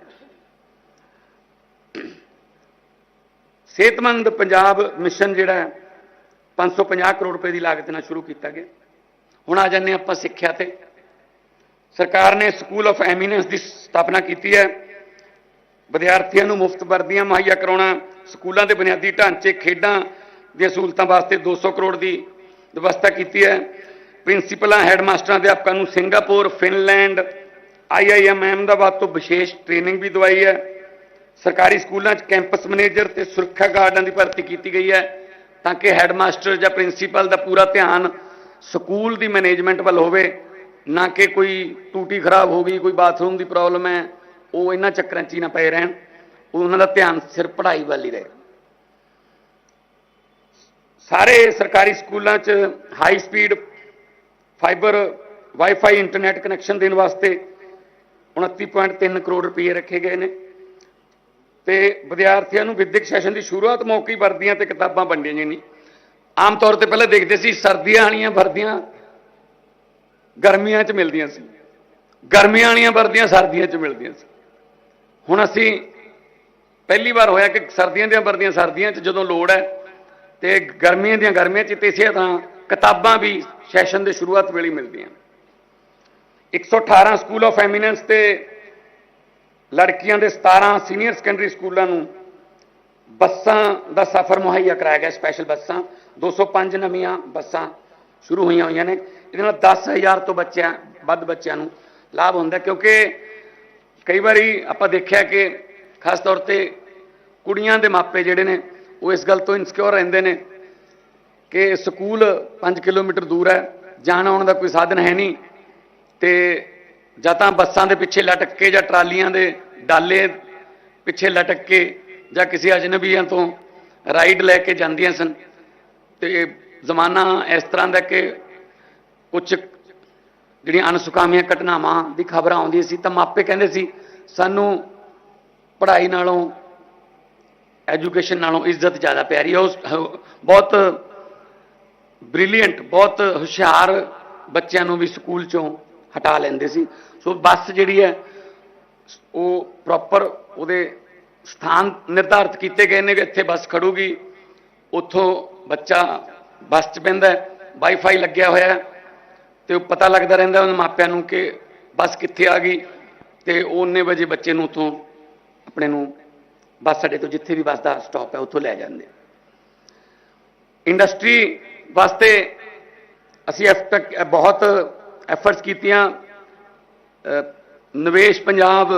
ਸਿਹਤਮੰਦ ਪੰਜਾਬ ਮਿਸ਼ਨ ਜਿਹੜਾ ਹੈ 550 ਕਰੋੜ ਰੁਪਏ ਦੀ ਲਾਗਤ ਨਾਲ ਸ਼ੁਰੂ ਕੀਤਾ ਗਿਆ। ਹੁਣ ਆ ਜਾਂਦੇ ਹਾਂ ਆਪਾਂ ਸਿੱਖਿਆ ਤੇ। ਸਰਕਾਰ ਨੇ ਸਕੂਲ ਆਫ ਐਮੀਨੈਂਸ ਦੀ ਸਥਾਪਨਾ ਕੀਤੀ ਹੈ। ਵਿਦਿਆਰਥੀਆਂ ਨੂੰ ਮੁਫਤ ਵਰਦੀਆਂ ਮੁਹੱਈਆ ਕਰਾਉਣਾ, ਸਕੂਲਾਂ ਦੇ ਬੁਨਿਆਦੀ ਢਾਂਚੇ, ਖੇਡਾਂ ਦੀਆਂ ਸਹੂਲਤਾਂ ਵਾਸਤੇ 200 ਕਰੋੜ ਦੀ ਵਿਵਸਥਾ ਕੀਤੀ ਹੈ। ਪ੍ਰਿੰਸੀਪਲਾਂ, ਹੈਡਮਾਸਟਰਾਂ, ਅਧਿਆਪਕਾਂ ਨੂੰ ਸਿੰਗਾਪੁਰ, ਫਿਨਲੈਂਡ ਆਈਆਈਐਮ ਅਹਿਮਦਾਬਾਦ ਤੋਂ ਵਿਸ਼ੇਸ਼ ਟ੍ਰੇਨਿੰਗ ਵੀ ਦਵਾਈ ਹੈ। ਸਰਕਾਰੀ ਸਕੂਲਾਂ 'ਚ ਕੈਂਪਸ ਮੈਨੇਜਰ ਤੇ ਸੁਰੱਖਿਆ ਗਾਰਡਾਂ ਦੀ ਭਰਤੀ ਕੀਤੀ ਗਈ ਹੈ ਤਾਂ ਕਿ ਹੈਡਮਾਸਟਰ ਜਾਂ ਪ੍ਰਿੰਸੀਪਲ ਦਾ ਪੂਰਾ ਧਿਆਨ ਸਕੂਲ ਦੀ ਮੈਨੇਜਮੈਂਟ ਵੱਲ ਹੋਵੇ, ਨਾ ਕਿ ਕੋਈ ਟੂਟੀ ਖਰਾਬ ਹੋ ਗਈ, ਕੋਈ ਬਾਥਰੂਮ ਦੀ ਪ੍ਰੋਬਲਮ ਹੈ। ਉਹ ਇਹਨਾਂ ਚੱਕਰਾਂ 'ਚ ਹੀ ਨਾ ਪਏ ਰਹਿਣ। ਉਹਨਾਂ ਦਾ ਧਿਆਨ ਸਿਰ ਪੜ੍ਹਾਈ ਵੱਲ ਹੀ ਰਹੇ। ਸਾਰੇ ਸਰਕਾਰੀ ਸਕੂਲਾਂ 'ਚ high speed fibre wifi internet connection ਦੇਣ ਵਾਸਤੇ 29.3 ਕਰੋੜ ਰੁਪਏ ਰੱਖੇ ਗਏ ਨੇ। ਤੇ ਵਿਦਿਆਰਥੀਆਂ ਨੂੰ ਵਿਦਿਅਕ ਸੈਸ਼ਨ ਦੀ ਸ਼ੁਰੂਆਤ ਮੌਕੇ ਵਰਦੀਆਂ ਤੇ ਕਿਤਾਬਾਂ ਵੰਡੀਆਂ ਗਈਆਂ ਨੇ। ਆਮ ਤੌਰ ਤੇ ਪਹਿਲਾਂ ਦੇਖਦੇ ਸੀ ਸਰਦੀਆਂ ਵਾਲੀਆਂ ਵਰਦੀਆਂ ਗਰਮੀਆਂ 'ਚ ਮਿਲਦੀਆਂ ਸੀ। ਗਰਮੀਆਂ ਵਾਲੀਆਂ ਵਰਦੀਆਂ ਸਰਦੀਆਂ 'ਚ ਮਿਲਦੀਆਂ ਸੀ। ਹੁਣ ਅਸੀਂ ਪਹਿਲੀ ਵਾਰ ਹੋਇਆ ਕਿ ਸਰਦੀਆਂ ਦੀਆਂ ਵਰਦੀਆਂ, ਸਰਦੀਆਂ 'ਚ ਜਦੋਂ ਲੋੜ ਹੈ ਤੇ ਗਰਮੀਆਂ ਦੀਆਂ ਗਰਮੀਆਂ 'ਚ ਤੇ ਇਸੇ ਤਰ੍ਹਾਂ ਕਿਤਾਬਾਂ ਵੀ ਸੈਸ਼ਨ ਦੇ ਸ਼ੁਰੂਆਤ ਵੇਲੇ ਹੀ ਮਿਲਦੀਆਂ 118 ਸਕੂਲ ਆਫ ਐਮੀਨੈਂਸ ਤੇ ਲੜਕੀਆਂ ਦੇ 17 ਸੀਨੀਅਰ ਸੈਕੰਡਰੀ ਸਕੂਲਾਂ ਨੂੰ ਬੱਸਾਂ ਦਾ ਸਫ਼ਰ ਮੁਹੱਈਆ ਕਰਾਇਆ ਗਿਆ ਸਪੈਸ਼ਲ ਬੱਸਾਂ। 205 ਨਵੀਆਂ ਬੱਸਾਂ ਸ਼ੁਰੂ ਹੋਈਆਂ ਹੋਈਆਂ ਨੇ। ਇਹਦੇ ਨਾਲ 10000 ਤੋਂ ਬੱਚਿਆਂ, ਵੱਧ ਬੱਚਿਆਂ ਨੂੰ ਲਾਭ ਹੁੰਦਾ ਕਿਉਂਕਿ ਕਈ ਵਾਰੀ ਆਪਾਂ ਦੇਖਿਆ ਕਿ ਖਾਸ ਤੌਰ ਤੇ ਕੁੜੀਆਂ ਦੇ ਮਾਪੇ ਜਿਹੜੇ ਨੇ, ਉਹ ਇਸ ਗੱਲ ਤੋਂ ਇਨਸਿਕਿਉਰ ਰਹਿੰਦੇ ਨੇ ਕਿ ਸਕੂਲ 5 ਕਿਲੋਮੀਟਰ ਦੂਰ ਹੈ, ਜਾਣ ਆਉਣ ਦਾ ਕੋਈ ਸਾਧਨ ਹੈ ਨਹੀਂ ਤੇ ਜਾਂ ਤਾਂ ਬੱਸਾਂ ਦੇ ਪਿੱਛੇ ਲਟਕ ਕੇ ਜਾਂ ਟਰਾਲੀਆਂ ਦੇ ਡਾਲੇ ਪਿੱਛੇ ਲਟਕ ਕੇ ਜਾਂ ਕਿਸੇ ਅਜਨਬੀਆਂ ਤੋਂ ਰਾਈਡ ਲੈ ਕੇ ਜਾਂਦੀਆਂ ਸਨ ਤੇ ਜ਼ਮਾਨਾ ਇਸ ਤਰ੍ਹਾਂ ਦਾ ਕਿ ਕੁਝ ਜਿਹੜੀਆਂ ਅਨਸੁਖਾਵੀਆਂ ਘਟਨਾਵਾਂ ਦੀ ਖਬਰਾਂ ਆਉਂਦੀਆਂ ਸੀ, ਤਾਂ ਮਾਪੇ ਕਹਿੰਦੇ ਸੀ, ਸਾਨੂੰ ਪੜ੍ਹਾਈ ਨਾਲੋਂ ਐਜੂਕੇਸ਼ਨ ਨਾਲੋਂ ਇੱਜ਼ਤ ਜ਼ਿਆਦਾ ਪਿਆਰੀ ਹੈ ਉਸ ਬਹੁਤ ਬ੍ਰਿਲੀਅੰਟ ਬਹੁਤ ਹੁਸ਼ਿਆਰ ਬੱਚਿਆਂ ਨੂੰ ਵੀ ਸਕੂਲ ਚੋਂ ਹਟਾ ਲੈਂਦੇ ਸੀ। ਸੋ ਬੱਸ ਜਿਹੜੀ ਹੈ, ਉਹ ਪ੍ਰੋਪਰ ਉਹਦੇ ਸਥਾਨ ਨਿਰਧਾਰਿਤ ਕੀਤੇ ਗਏ ਨੇ ਵੀ ਇੱਥੇ ਬੱਸ ਖੜੂਗੀ। ਉੱਥੋਂ ਬੱਚਾ ਬੱਸ 'ਚ ਪੈਂਦਾ ਵਾਈਫਾਈ ਲੱਗਿਆ ਹੋਇਆ ਹੈ। ਤੇ ਉਹ ਪਤਾ ਲੱਗਦਾ ਰਹਿੰਦਾ ਉਹਨਾਂ ਮਾਪਿਆਂ ਨੂੰ ਕਿ ਬੱਸ ਕਿੱਥੇ ਆ ਗਈ ਤੇ ਉਹਨੇ ਵਜੇ ਬੱਚੇ ਨੂੰ ਉੱਥੋਂ ਆਪਣੇ ਨੂੰ ਬੱਸ ਅੱਡੇ ਤੋਂ ਜਿੱਥੇ ਵੀ ਬੱਸ ਦਾ ਸਟਾਪ ਹੈ ਉੱਥੋਂ ਲੈ ਜਾਂਦੇ ਇੰਡਸਟਰੀ ਵਾਸਤੇ ਅਸੀਂ ਇਸ ਤੱਕ ਬਹੁਤ ਐਫਰਟਸ ਕੀਤੀਆਂ। ਨਿਵੇਸ਼ ਪੰਜਾਬ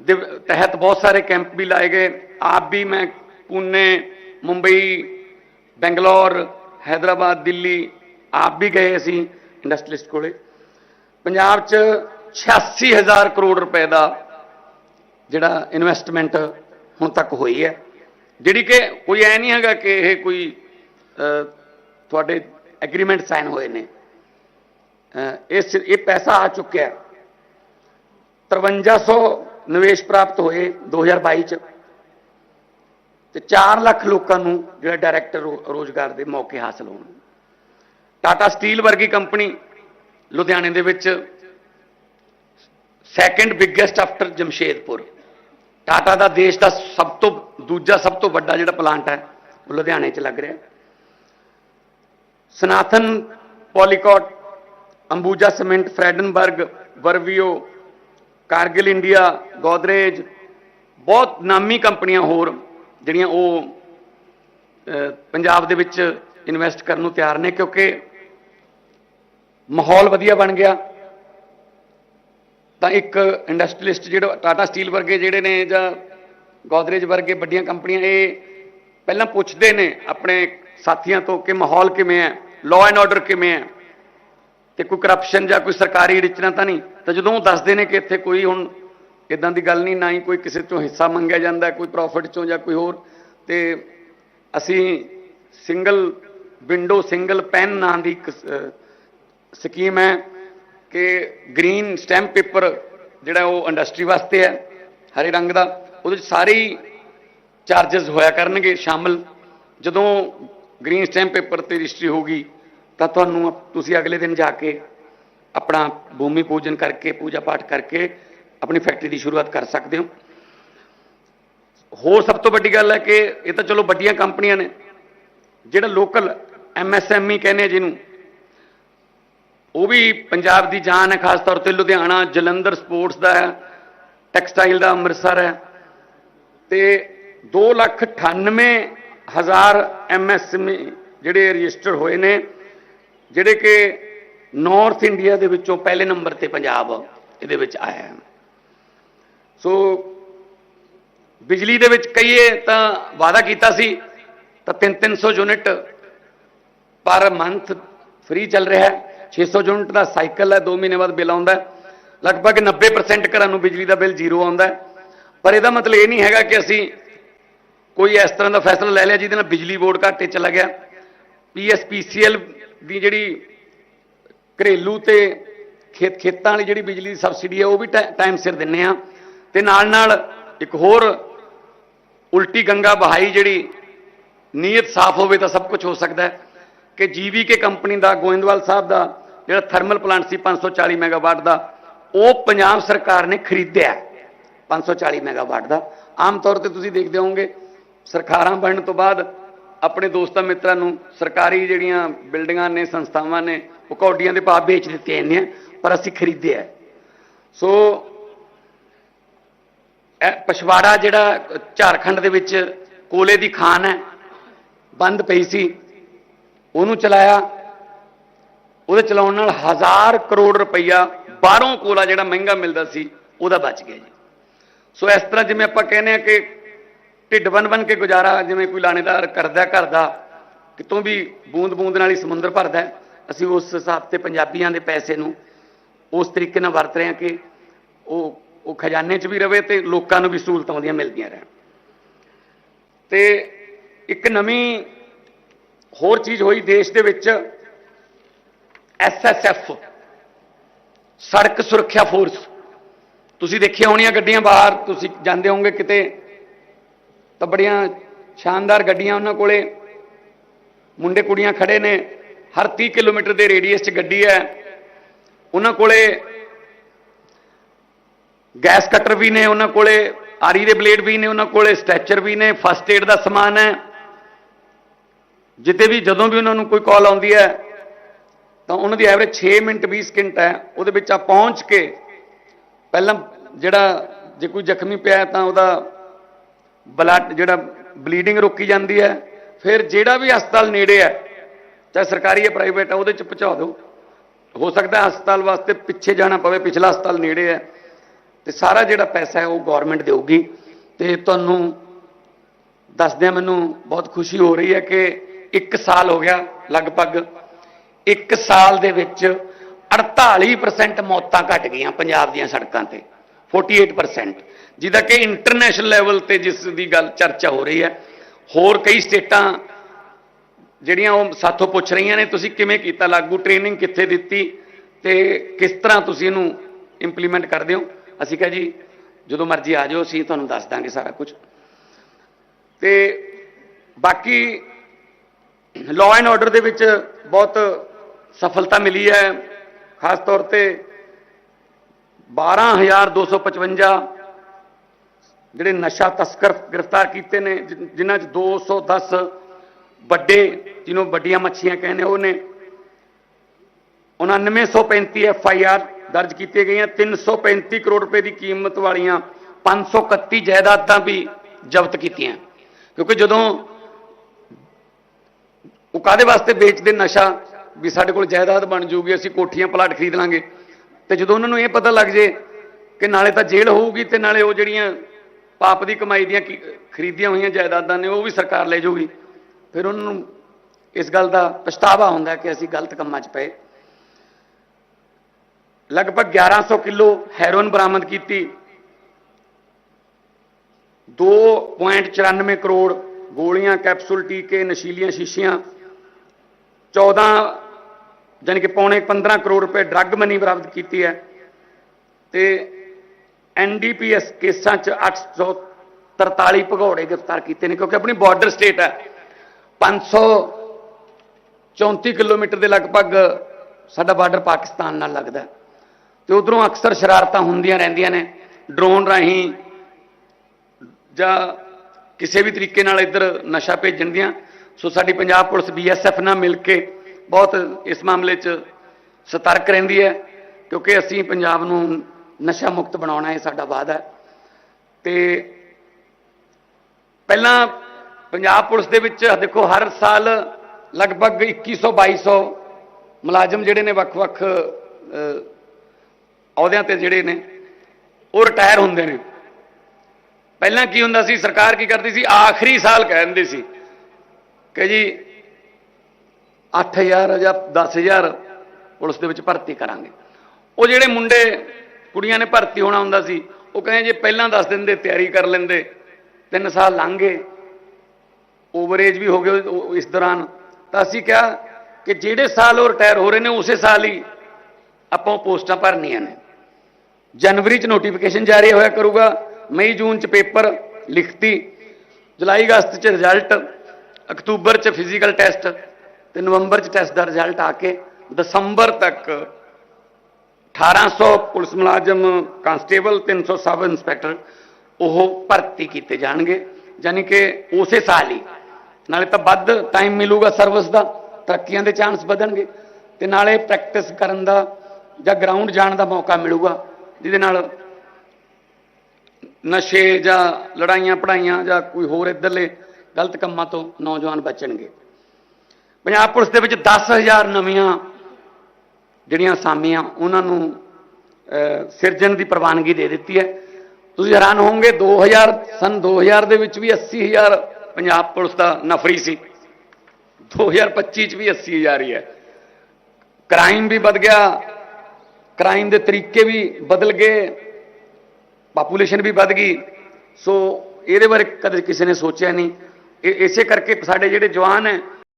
ਦੇ ਤਹਿਤ ਬਹੁਤ ਸਾਰੇ ਕੈਂਪ ਵੀ ਲਾਏ ਗਏ। ਆਪ ਵੀ ਮੈਂ ਪੁਣੇ, ਮੁੰਬਈ, ਬੈਂਗਲੌਰ, ਹੈਦਰਾਬਾਦ, ਦਿੱਲੀ ਆਪ ਵੀ ਗਏ ਅਸੀਂ ਇੰਡਸਟਰੀਲਿਸਟ ਕੋਲੇ। ਪੰਜਾਬ 'ਚ 86000 ਕਰੋੜ ਰੁਪਏ ਦਾ ਜਿਹੜਾ ਇਨਵੈਸਟਮੈਂਟ ਹੁਣ ਤੱਕ ਹੋਈ ਹੈ। ਜਿਹੜੀ ਕਿ ਕੋਈ ਐ ਨਹੀਂ ਹੈਗਾ ਕਿ ਇਹ ਕੋਈ ਤੁਹਾਡੇ ਐਗਰੀਮੈਂਟ ਸਾਈਨ ਹੋਏ ਨੇ। ਅ, ਇਸ ਇਹ ਪੈਸਾ ਆ ਚੁੱਕਿਆ ਹੈ। 5300 ਨਿਵੇਸ਼ ਪ੍ਰਾਪਤ ਹੋਏ 2022 ਚ। ਤੇ 4 ਲੱਖ ਲੋਕਾਂ ਨੂੰ ਜਿਹੜਾ ਡਾਇਰੈਕਟ ਰੋਜ਼ਗਾਰ ਦੇ ਮੌਕੇ ਹਾਸਲ ਹੋਣ। ਟਾਟਾ ਸਟੀਲ ਵਰਗੀ ਕੰਪਨੀ ਲੁਧਿਆਣੇ ਦੇ ਵਿੱਚ second biggest after Jamshedpur Tata ਦਾ ਦੇਸ਼ ਦਾ ਸਭ ਤੋਂ ਦੂਜਾ ਸਭ ਤੋਂ ਵੱਡਾ ਜਿਹੜਾ ਪਲਾਂਟ ਹੈ, ਉਹ ਲੁਧਿਆਣੇ 'ਚ ਲੱਗ ਰਿਹਾ। Sanathan Polycot Ambuja cement Freudenberg Verbio Cargill India Godrej ਬਹੁਤ ਨਾਮੀ ਕੰਪਨੀਆਂ ਹੋਰ ਜਿਹੜੀਆਂ ਉਹ ਪੰਜਾਬ ਦੇ ਵਿੱਚ ਇਨਵੈਸਟ ਕਰਨ ਨੂੰ ਤਿਆਰ ਨੇ ਕਿਉਂਕਿ ਮਾਹੌਲ ਵਧੀਆ ਬਣ ਗਿਆ। ਤਾਂ ਇੱਕ ਇੰਡਸਟਰੀਲਿਸਟ ਜਿਹੜਾ ਟਾਟਾ ਸਟੀਲ ਵਰਗੇ ਜਿਹੜੇ ਨੇ ਜਾਂ ਗੋਦਰੇਜ ਵਰਗੇ ਵੱਡੀਆਂ ਕੰਪਨੀਆਂ, ਇਹ ਪਹਿਲਾਂ ਪੁੱਛਦੇ ਨੇ ਆਪਣੇ ਸਾਥੀਆਂ ਤੋਂ ਕਿ ਮਾਹੌਲ ਕਿਵੇਂ ਹੈ ਲਾਅ ਐਂਡ ਆਰਡਰ ਕਿਵੇਂ ਹੈ। ਤੇ ਕੋਈ ਕਰਪਸ਼ਨ ਜਾਂ ਕੋਈ ਸਰਕਾਰੀ ਰਿਚਨਾ ਤਾਂ ਨਹੀਂ। ਤਾਂ ਜਦੋਂ ਉਹ ਦੱਸਦੇ ਨੇ ਕਿ ਇੱਥੇ ਕੋਈ ਹੁਣ ਇਦਾਂ ਦੀ ਗੱਲ ਨਹੀਂ, ਨਾ ਹੀ ਕੋਈ ਕਿਸੇ ਤੋਂ ਹਿੱਸਾ ਮੰਗਿਆ ਜਾਂਦਾ, ਕੋਈ ਪ੍ਰੋਫਿਟ ਚੋਂ ਜਾਂ ਕੋਈ ਹੋਰ। ਤੇ ਅਸੀਂ ਸਿੰਗਲ ਵਿੰਡੋ ਸਿੰਗਲ ਪੈਨ ਨਾਂ ਦੀ ਇੱਕ ਸਕੀਮ ਹੈ ਕਿ ਗ੍ਰੀਨ ਸਟੈਂਪ ਪੇਪਰ ਜਿਹੜਾ ਉਹ ਇੰਡਸਟਰੀ ਵਾਸਤੇ ਹੈ, ਹਰੇ ਰੰਗ ਦਾ। ਉਹਦੇ ਵਿੱਚ ਸਾਰੇ ਹੀ ਚਾਰजेस ਹੋਇਆ ਕਰਨਗੇ ਸ਼ਾਮਲ। ਜਦੋਂ ਗ੍ਰੀਨ ਸਟੈਂਪ ਪੇਪਰ ਤੇ ਰਜਿਸਟਰੀ ਹੋਗੀ ਤਾਂ ਤੁਹਾਨੂੰ ਤੁਸੀਂ ਅਗਲੇ ਦਿਨ ਜਾ ਕੇ ਆਪਣਾ ਭੂਮੀ ਪੂਜਨ ਕਰਕੇ, ਪੂਜਾ ਪਾਠ ਕਰਕੇ ਆਪਣੀ ਫੈਕਟਰੀ ਦੀ ਸ਼ੁਰੂਆਤ ਕਰ ਸਕਦੇ ਹੋ। ਹੋਰ ਸਭ ਤੋਂ ਵੱਡੀ ਗੱਲ ਹੈ ਕਿ ਇਹ ਤਾਂ ਚਲੋ ਵੱਡੀਆਂ ਕੰਪਨੀਆਂ ਨੇ, ਜਿਹੜਾ ਲੋਕਲ ਐਮਐਸਐਮਈ ਕਹਿੰਦੇ ਜਿਹਨੂੰ ਉਹ ਵੀ ਪੰਜਾਬ ਦੀ ਜਾਨ ਹੈ, ਖਾਸ ਤੌਰ ਤੇ ਲੁਧਿਆਣਾ, ਜਲੰਧਰ ਸਪੋਰਟਸ ਦਾ ਹੈ, ਟੈਕਸਟਾਈਲ ਦਾ ਅੰਮ੍ਰਿਤਸਰ ਹੈ। ਤੇ 298000 ਐਮਐਸਐਮਈ ਜਿਹੜੇ ਰਜਿਸਟਰ ਹੋਏ ਨੇ, ਜਿਹੜੇ ਕਿ ਨਾਰਥ ਇੰਡੀਆ ਦੇ ਵਿੱਚੋਂ ਪਹਿਲੇ ਨੰਬਰ ਤੇ ਪੰਜਾਬ ਇਹਦੇ ਵਿੱਚ ਆਇਆ ਹੈ। ਸੋ ਬਿਜਲੀ ਦੇ ਵਿੱਚ ਕਹੀਏ ਤਾਂ ਵਾਅਦਾ ਕੀਤਾ ਸੀ ਤਾਂ 3-300 ਯੂਨਿਟ ਪਰ ਮੰਥ ਫ੍ਰੀ ਚੱਲ ਰਿਹਾ ਹੈ। 600 ਯੂਨਿਟ ਦਾ ਸਾਈਕਲ ਹੈ 2 ਮਹੀਨੇ ਬਾਅਦ ਬਿੱਲ ਆਉਂਦਾ ਲਗਭਗ 90% ਘਰਾਂ ਨੂੰ ਬਿਜਲੀ ਦਾ ਬਿੱਲ ਜ਼ੀਰੋ ਆਉਂਦਾ ਪਰ ਇਹਦਾ ਮਤਲਬ ਇਹ ਨਹੀਂ ਹੈਗਾ ਕਿ ਅਸੀਂ ਕੋਈ ਇਸ ਤਰ੍ਹਾਂ ਦਾ ਫੈਸਲਾ ਲੈ ਲਿਆ ਜਿਹਦੇ ਨਾਲ ਬਿਜਲੀ ਬੋਰਡ ਘਾਟੇ ਚਲਾ ਗਿਆ ਪੀਐਸਪੀਸੀਐਲ ਦੀ ਜਿਹੜੀ ਘਰੇਲੂ ਤੇ ਖੇਤ, ਖੇਤਾਂ ਵਾਲੀ ਜਿਹੜੀ ਬਿਜਲੀ ਦੀ ਸਬਸਿਡੀ ਹੈ, ਉਹ ਵੀ ਟਾ- ਟਾਈਮ ਸਿਰ ਦਿੰਨੇ ਆ ਤੇ ਨਾਲ ਨਾਲ ਇੱਕ ਹੋਰ ਉਲਟੀ ਗੰਗਾ ਬਹਾਈ ਜਿਹੜੀ ਨੀਅਤ ਸਾਫ਼ ਹੋਵੇ ਤਾਂ ਸਭ ਕੁਝ ਹੋ ਸਕਦਾ ਹੈ। ਕਿ ਜੀਵੀਕੇ ਕੰਪਨੀ ਦਾ, ਗੋਇੰਦਵਾਲ ਸਾਹਿਬ ਦਾ ਜਿਹੜਾ ਥਰਮਲ ਪਲਾਂਟ ਸੀ 540 ਮੈਗਾਵਾਟ ਦਾ, ਉਹ ਪੰਜਾਬ ਸਰਕਾਰ ਨੇ ਖਰੀਦਿਆ 540 ਮੈਗਾਵਾਟ ਦਾ। ਆਮ ਤੌਰ ਤੇ ਤੁਸੀਂ ਦੇਖਦੇ ਹੋਵੋਗੇ, ਸਰਕਾਰਾਂ ਬਣਨ ਤੋਂ ਬਾਅਦ ਆਪਣੇ ਦੋਸਤਾਂ ਮਿੱਤਰਾਂ ਨੂੰ ਸਰਕਾਰੀ ਜਿਹੜੀਆਂ ਬਿਲਡਿੰਗਾਂ ਨੇ, ਸੰਸਥਾਵਾਂ ਨੇ, ਉਹ ਕੌਡੀਆਂ ਦੇ ਭਾਅ ਵੇਚ ਦਿੱਤੇ ਜਾਂਦੀਆਂ ਪਰ ਅਸੀਂ ਖਰੀਦਿਆ ਸੋ ਇਹ ਪਛਵਾੜਾ ਜਿਹੜਾ ਝਾਰਖੰਡ ਦੇ ਵਿੱਚ ਕੋਲੇ ਦੀ ਖਾਨ ਹੈ, ਬੰਦ ਪਈ ਸੀ, ਉਹਨੂੰ ਚਲਾਇਆ। ਉਹਦੇ ਚਲਾਉਣ ਨਾਲ ਹਜ਼ਾਰ ਕਰੋੜ ਰੁਪਈਆ ਬਾਹਰੋਂ ਕੋਲਾ ਜਿਹੜਾ ਮਹਿੰਗਾ ਮਿਲਦਾ ਸੀ, ਉਹਦਾ ਬਚ ਗਿਆ ਜੀ। ਸੋ ਇਸ ਤਰ੍ਹਾਂ ਜਿਵੇਂ ਆਪਾਂ ਕਹਿੰਦੇ ਆ ਕਿ ਢਿੱਡ ਬਨ ਬਨ ਕੇ ਗੁਜ਼ਾਰਾ ਜਿਵੇਂ ਕੋਈ ਲਾਣੇਦਾਰ ਕਰਦਾ ਘਰ ਦਾ, ਕਿਤੋਂ ਵੀ ਬੂੰਦ ਬੂੰਦ ਨਾਲ ਹੀ ਸਮੁੰਦਰ ਭਰਦਾ ਅਸੀਂ ਉਸ ਹਿਸਾਬ ਤੇ ਪੰਜਾਬੀਆਂ ਦੇ ਪੈਸੇ ਨੂੰ ਉਸ ਤਰੀਕੇ ਨਾਲ ਵਰਤ ਰਹੇ ਹਾਂ ਕਿ ਉਹ ਉਹ ਖਜ਼ਾਨੇ 'ਚ ਵੀ ਰਵੇ ਤੇ ਲੋਕਾਂ ਨੂੰ ਵੀ ਸਹੂਲਤਾਂ ਉਹਦੀਆਂ ਮਿਲਦੀਆਂ ਰਹਿਣ। ਤੇ ਇੱਕ ਨਵੀਂ ਹੋਰ ਚੀਜ਼ ਹੋਈ ਦੇਸ਼ ਦੇ ਵਿੱਚ ਐਸਐਸਐਫ ਸੜਕ ਸੁਰੱਖਿਆ ਫੋਰਸ ਤੁਸੀਂ ਦੇਖਿਆ ਹੋਣੀਆਂ ਗੱਡੀਆਂ ਬਾਹਰ, ਤੁਸੀਂ ਜਾਂਦੇ ਹੋਵੋਗੇ ਕਿਤੇ, ਤਾਂ ਬੜੀਆਂ ਸ਼ਾਨਦਾਰ ਗੱਡੀਆਂ ਉਹਨਾਂ ਕੋਲੇ। ਮੁੰਡੇ ਕੁੜੀਆਂ ਖੜੇ ਨੇ, ਹਰ 30 ਕਿਲੋਮੀਟਰ ਦੇ ਰੇਡੀਅਸ 'ਚ ਗੱਡੀ ਹੈ। ਉਹਨਾਂ ਕੋਲੇ ਗੈਸ ਕਟਰ ਵੀ ਨੇ ਉਹਨਾਂ ਕੋਲੇ, ਆਰੀ ਦੇ ਬਲੇਡ ਵੀ ਨੇ ਉਹਨਾਂ ਕੋਲੇ ਸਟੈਚਰ ਵੀ ਨੇ, ਫਸਟ ਏਡ ਦਾ ਸਮਾਨ ਹੈ। ਜਿੱਤੇ ਵੀ ਜਦੋਂ ਵੀ ਉਹਨਾਂ ਨੂੰ ਕੋਈ ਕਾਲ ਆਉਂਦੀ ਹੈ ਤਾਂ ਉਹਨਾਂ ਦੀ ਐਵਰੇਜ 6 ਮਿੰਟ 20 ਸਕਿੰਟ ਹੈ, ਉਹਦੇ ਵਿੱਚ ਆ ਪਹੁੰਚ ਕੇ ਪਹਿਲਾਂ ਜਿਹੜਾ ਜੇ ਕੋਈ ਜ਼ਖਮੀ ਪਿਆ ਤਾਂ ਉਹਦਾ ਬਲੱਡ ਜਿਹੜਾ ਬਲੀਡਿੰਗ ਰੋਕੀ ਜਾਂਦੀ ਹੈ, ਫਿਰ ਜਿਹੜਾ ਵੀ ਹਸਪਤਾਲ ਨੇੜੇ ਹੈ, ਚਾਹੇ ਸਰਕਾਰੀ ਹੈ ਪ੍ਰਾਈਵੇਟ ਹੈ, ਉਹਦੇ ਚ ਪਹੁੰਚਾ ਦਿਓ। ਹੋ ਸਕਦਾ ਹਸਪਤਾਲ ਵਾਸਤੇ ਪਿੱਛੇ ਜਾਣਾ ਪਵੇ, ਪਿਛਲਾ ਹਸਪਤਾਲ ਨੇੜੇ ਹੈ, ਤੇ ਸਾਰਾ ਜਿਹੜਾ ਪੈਸਾ ਹੈ ਉਹ ਗਵਰਨਮੈਂਟ ਦੇਊਗੀ। ਤੇ ਤੁਹਾਨੂੰ ਦੱਸਦਿਆਂ ਮੈਨੂੰ ਬਹੁਤ ਖੁਸ਼ੀ ਹੋ ਰਹੀ ਹੈ ਕਿ 1 ਸਾਲ ਹੋ ਗਿਆ, ਲਗਭਗ 1 ਸਾਲ ਦੇ ਵਿੱਚ 48% ਮੌਤਾਂ ਘਟ ਗਈਆਂ ਪੰਜਾਬ ਦੀਆਂ ਸੜਕਾਂ ਤੇ 48% ਜਿਹਦਾ ਕਿ ਇੰਟਰਨੈਸ਼ਨਲ ਲੈਵਲ ਤੇ ਜਿਸ ਦੀ ਗੱਲ ਚਰਚਾ ਹੋ ਰਹੀ ਹੈ। ਹੋਰ ਕਈ ਸਟੇਟਾਂ ਜਿਹੜੀਆਂ ਉਹ ਸਾਥੋਂ ਪੁੱਛ ਰਹੀਆਂ ਨੇ, ਤੁਸੀਂ ਕਿਵੇਂ ਕੀਤਾ, ਲਾਗੂ ਟ੍ਰੇਨਿੰਗ ਕਿੱਥੇ ਦਿੱਤੀ ਤੇ ਕਿਸ ਤਰ੍ਹਾਂ ਤੁਸੀਂ ਇਹਨੂੰ ਇੰਪਲੀਮੈਂਟ ਕਰਦੇ ਹੋ? ਅਸੀਂ ਕਿਹਾ ਜੀ, ਜਦੋਂ ਮਰਜ਼ੀ ਆ ਜਾਓ, ਅਸੀਂ ਤੁਹਾਨੂੰ ਦੱਸ ਦਾਂਗੇ ਸਾਰਾ ਕੁਝ। ਤੇ ਬਾਕੀ ਲਾਅ ਐਂਡ ਆਰਡਰ ਦੇ ਵਿੱਚ ਬਹੁਤ ਸਫਲਤਾ ਮਿਲੀ ਹੈ, ਖਾਸ ਤੌਰ ਤੇ 12255 ਜਿਹੜੇ ਨਸ਼ਾ ਤਸਕਰ ਗ੍ਰਿਫਤਾਰ ਕੀਤੇ ਨੇ, ਜਿ- ਜਿਨ੍ਹਾਂ 'ਚ 210 ਵੱਡੇ, ਜਿਹਨੂੰ ਵੱਡੀਆਂ ਮੱਛੀਆਂ ਕਹਿੰਦੇ ਉਹ ਨੇ। 9935 ਐਫ ਆਈ ਆਰ ਦਰਜ ਕੀਤੀਆਂ ਗਈਆਂ 335 ਕਰੋੜ ਰੁਪਏ ਦੀ ਕੀਮਤ ਵਾਲੀਆਂ 531 ਜਾਇਦਾਦਾਂ ਵੀ ਜ਼ਬਤ ਕੀਤੀਆਂ। ਕਿਉਂਕਿ ਜਦੋਂ ਉਹ ਕਾਦੇ ਵਾਸਤੇ ਵੇਚਦੇ ਨਸ਼ਾ? ਵੀ ਸਾਡੇ ਕੋਲ ਜਾਇਦਾਦ ਬਣ ਜੂਗੀ, ਅਸੀਂ ਕੋਠੀਆਂ ਪਲਾਟ ਖਰੀਦ ਲਾਂਗੇ। ਤੇ ਜਦੋਂ ਉਹਨਾਂ ਨੂੰ ਇਹ ਪਤਾ ਲੱਗ ਜੇ ਕਿ ਨਾਲੇ ਤਾਂ ਜੇਲ੍ਹ ਹੋਊਗੀ ਤੇ ਨਾਲੇ ਉਹ ਜਿਹੜੀਆਂ ਪਾਪ ਦੀ ਕਮਾਈ ਦੀਆਂ ਕੀ- ਖਰੀਦੀਆਂ ਹੋਈਆਂ ਜਾਇਦਾਦਾਂ ਨੇ, ਉਹ ਵੀ ਸਰਕਾਰ ਲੈ ਜਾਊਗੀ ਫਿਰ ਉਹਨਾਂ ਨੂੰ ਇਸ ਗੱਲ ਦਾ ਪਛਤਾਵਾ ਹੁੰਦਾ ਕਿ ਅਸੀਂ ਗਲਤ ਕੰਮਾਂ 'ਚ ਪਏ। ਲਗਭਗ 1100 ਕਿਲੋ ਹੈਰੋਇਨ ਬਰਾਮਦ ਕੀਤੀ। 2.94 ਕਰੋੜ ਗੋਲੀਆਂ, ਕੈਪਸੂਲ, ਟੀਕੇ, ਨਸ਼ੀਲੀਆਂ ਸ਼ੀਸ਼ੀਆਂ 14 ਜਾਣੀ ਕਿ ਪੌਣੇ 15 ਕਰੋੜ ਰੁਪਏ ਡਰੱਗ ਮਨੀ ਬਰਾਮਦ ਕੀਤੀ ਹੈ ਤੇ ਐਨਡੀਪੀਐਸ ਕੇਸਾਂ 'ਚ 843 ਭਗੌੜੇ ਗ੍ਰਿਫਤਾਰ ਕੀਤੇ ਨੇ, ਕਿਉਂਕਿ ਆਪਣੀ ਬਾਰਡਰ ਸਟੇਟ ਹੈ 534 ਕਿਲੋਮੀਟਰ ਦੇ ਲਗਭਗ ਸਾਡਾ ਬਾਰਡਰ ਪਾਕਿਸਤਾਨ ਨਾਲ ਲੱਗਦਾ ਹੈ। ਤੇ ਉਧਰੋਂ ਅਕਸਰ ਸ਼ਰਾਰਤਾਂ ਹੁੰਦੀਆਂ ਰਹਿੰਦੀਆਂ ਨੇ ਡਰੋਨ ਰਾਹੀਂ ਜਾਂ ਕਿਸੇ ਵੀ ਤਰੀਕੇ ਨਾਲ ਇੱਧਰ ਨਸ਼ਾ ਭੇਜਣ ਦੀਆਂ ਸੋ ਸਾਡੀ ਪੰਜਾਬ ਪੁਲਿਸ ਬੀਐਸਐਫ ਨਾਲ ਮਿਲ ਕੇ ਬਹੁਤ ਇਸ ਮਾਮਲੇ 'ਚ ਸਤਰਕ ਰਹਿੰਦੀ ਹੈ, ਕਿਉਂਕਿ ਅਸੀਂ ਪੰਜਾਬ ਨੂੰ ਨਸ਼ਾ ਮੁਕਤ ਬਣਾਉਣਾ ਇਹ ਸਾਡਾ ਵਾਅਦਾ ਹੈ। ਤੇ ਪਹਿਲਾਂ ਪੰਜਾਬ ਪੁਲਿਸ ਦੇ ਵਿੱਚ ਦੇਖੋ, ਹਰ ਸਾਲ ਲਗਭਗ 2100 2200 ਮੁਲਾਜ਼ਮ ਜਿਹੜੇ ਨੇ ਵੱਖ-ਵੱਖ ਅਹੁਦਿਆਂ ਤੇ ਜਿਹੜੇ ਨੇ, ਉਹ ਰਿਟਾਇਰ ਹੁੰਦੇ ਨੇ। ਪਹਿਲਾਂ ਕੀ ਹੁੰਦਾ ਸੀ, ਸਰਕਾਰ ਕੀ ਕਰਦੀ ਸੀ? ਆਖਰੀ ਸਾਲ ਕਹਿੰਦੇ ਸੀ। ਕਿ ਜੀ 8000 ਜਾਂ 10000 ਪੁਲਿਸ ਦੇ ਵਿੱਚ ਭਰਤੀ ਕਰਾਂਗੇ। ਉਹ ਜਿਹੜੇ ਮੁੰਡੇ ਕੁੜੀਆਂ ਨੇ ਭਰਤੀ ਹੋਣਾ ਹੁੰਦਾ ਸੀ, ਉਹ ਕਹਿੰਦੇ ਜੇ ਪਹਿਲਾਂ ਦੱਸ ਦਿੰਦੇ ਤਿਆਰੀ ਕਰ ਲੈਂਦੇ, ਤਿੰਨ ਸਾਲ ਲੰਘ ਗਏ ਓਵਰੇਜ ਵੀ ਹੋ ਗਏ ਇਸ ਦੌਰਾਨ। ਤਾਂ ਅਸੀਂ ਕਿਹਾ ਕਿ ਜਿਹੜੇ ਸਾਲ ਉਹ ਰਿਟਾਇਰ ਹੋ ਰਹੇ ਨੇ, ਉਸੇ ਸਾਲ ਹੀ ਆਪਾਂ ਉਹ ਪੋਸਟਾਂ ਭਰਨੀਆਂ ਨੇ। ਜਨਵਰੀ ਚ ਨੋਟੀਫਿਕੇਸ਼ਨ ਜਾਰੀ ਹੋਇਆ ਕਰੂਗਾ, ਮਈ ਜੂਨ ਚ ਪੇਪਰ ਲਿਖਤੀ, ਜੁਲਾਈ ਅਗਸਤ ਚ ਰਿਜ਼ਲਟ ਅਕਤੂਬਰ ਚ ਫਿਜ਼ੀਕਲ ਟੈਸਟ ਤੇ ਨਵੰਬਰ ਚ ਟੈਸਟ ਦਾ ਰਿਜ਼ਲਟ ਆ ਕੇ ਦਸੰਬਰ ਤੱਕ 1800 ਪੁਲਿਸ ਮੁਲਾਜ਼ਮ ਕਾਂਸਟੇਬਲ 300 ਸਬ ਇੰਸਪੈਕਟਰ ਉਹ ਭਰਤੀ ਕੀਤੇ ਜਾਣਗੇ। ਯਾਨੀ ਕਿ ਉਸੇ ਸਾਲ ਹੀ। ਨਾਲੇ ਤਾਂ ਵੱਧ ਟਾਈਮ ਮਿਲੂਗਾ ਸਰਵਿਸ ਦਾ, ਤਰੱਕੀਆਂ ਦੇ ਚਾਂਸ ਵਧਣਗੇ। ਤੇ ਨਾਲੇ ਪ੍ਰੈਕਟਿਸ ਕਰਨ ਦਾ ਜਾਂ ਗਰਾਊਂਡ ਜਾਣ ਦਾ ਮੌਕਾ ਮਿਲੂਗਾ, ਜਿਹਦੇ ਨਾਲ ਨਸ਼ੇ ਜਾਂ ਲੜਾਈਆਂ ਪੜਾਈਆਂ ਜਾਂ ਕੋਈ ਹੋਰ ਇਧਰਲੇ ਗਲਤ ਕੰਮਾਂ ਤੋਂ ਨੌਜਵਾਨ ਬਚਣਗੇ। ਪੰਜਾਬ ਪੁਲਿਸ ਦੇ ਵਿੱਚ 10000 ਨਵੀਆਂ ਜਿਹੜੀਆਂ ਅਸਾਮੀਆਂ ਉਹਨਾਂ ਨੂੰ ਸਿਰਜਣ ਦੀ ਪ੍ਰਵਾਨਗੀ ਦੇ ਦਿੱਤੀ ਹੈ। ਤੁਸੀਂ ਹੈਰਾਨ ਹੋਵੋਗੇ 2000 ਸਨ 2000 ਦੇ ਵਿੱਚ ਵੀ 80000 ਪੰਜਾਬ ਪੁਲਿਸ ਦਾ ਨਫਰੀ ਸੀ। 2025 ਚ ਵੀ 80000 ਹੀ ਹੈ। ਕ੍ਰਾਈਮ ਵੀ ਵੱਧ ਗਿਆ, ਕ੍ਰਾਈਮ ਦੇ ਤਰੀਕੇ ਵੀ ਬਦਲ ਗਏ, ਪਾਪੂਲੇਸ਼ਨ ਵੀ ਵੱਧ ਗਈ। ਸੋ ਇਹਦੇ ਬਾਰੇ ਕਦੇ ਕਿਸੇ ਨੇ ਸੋਚਿਆ ਨਹੀਂ। ਇਸੇ ਕਰਕੇ ਸਾਡੇ ਜਿਹੜੇ ਜਵਾਨ ਹੈ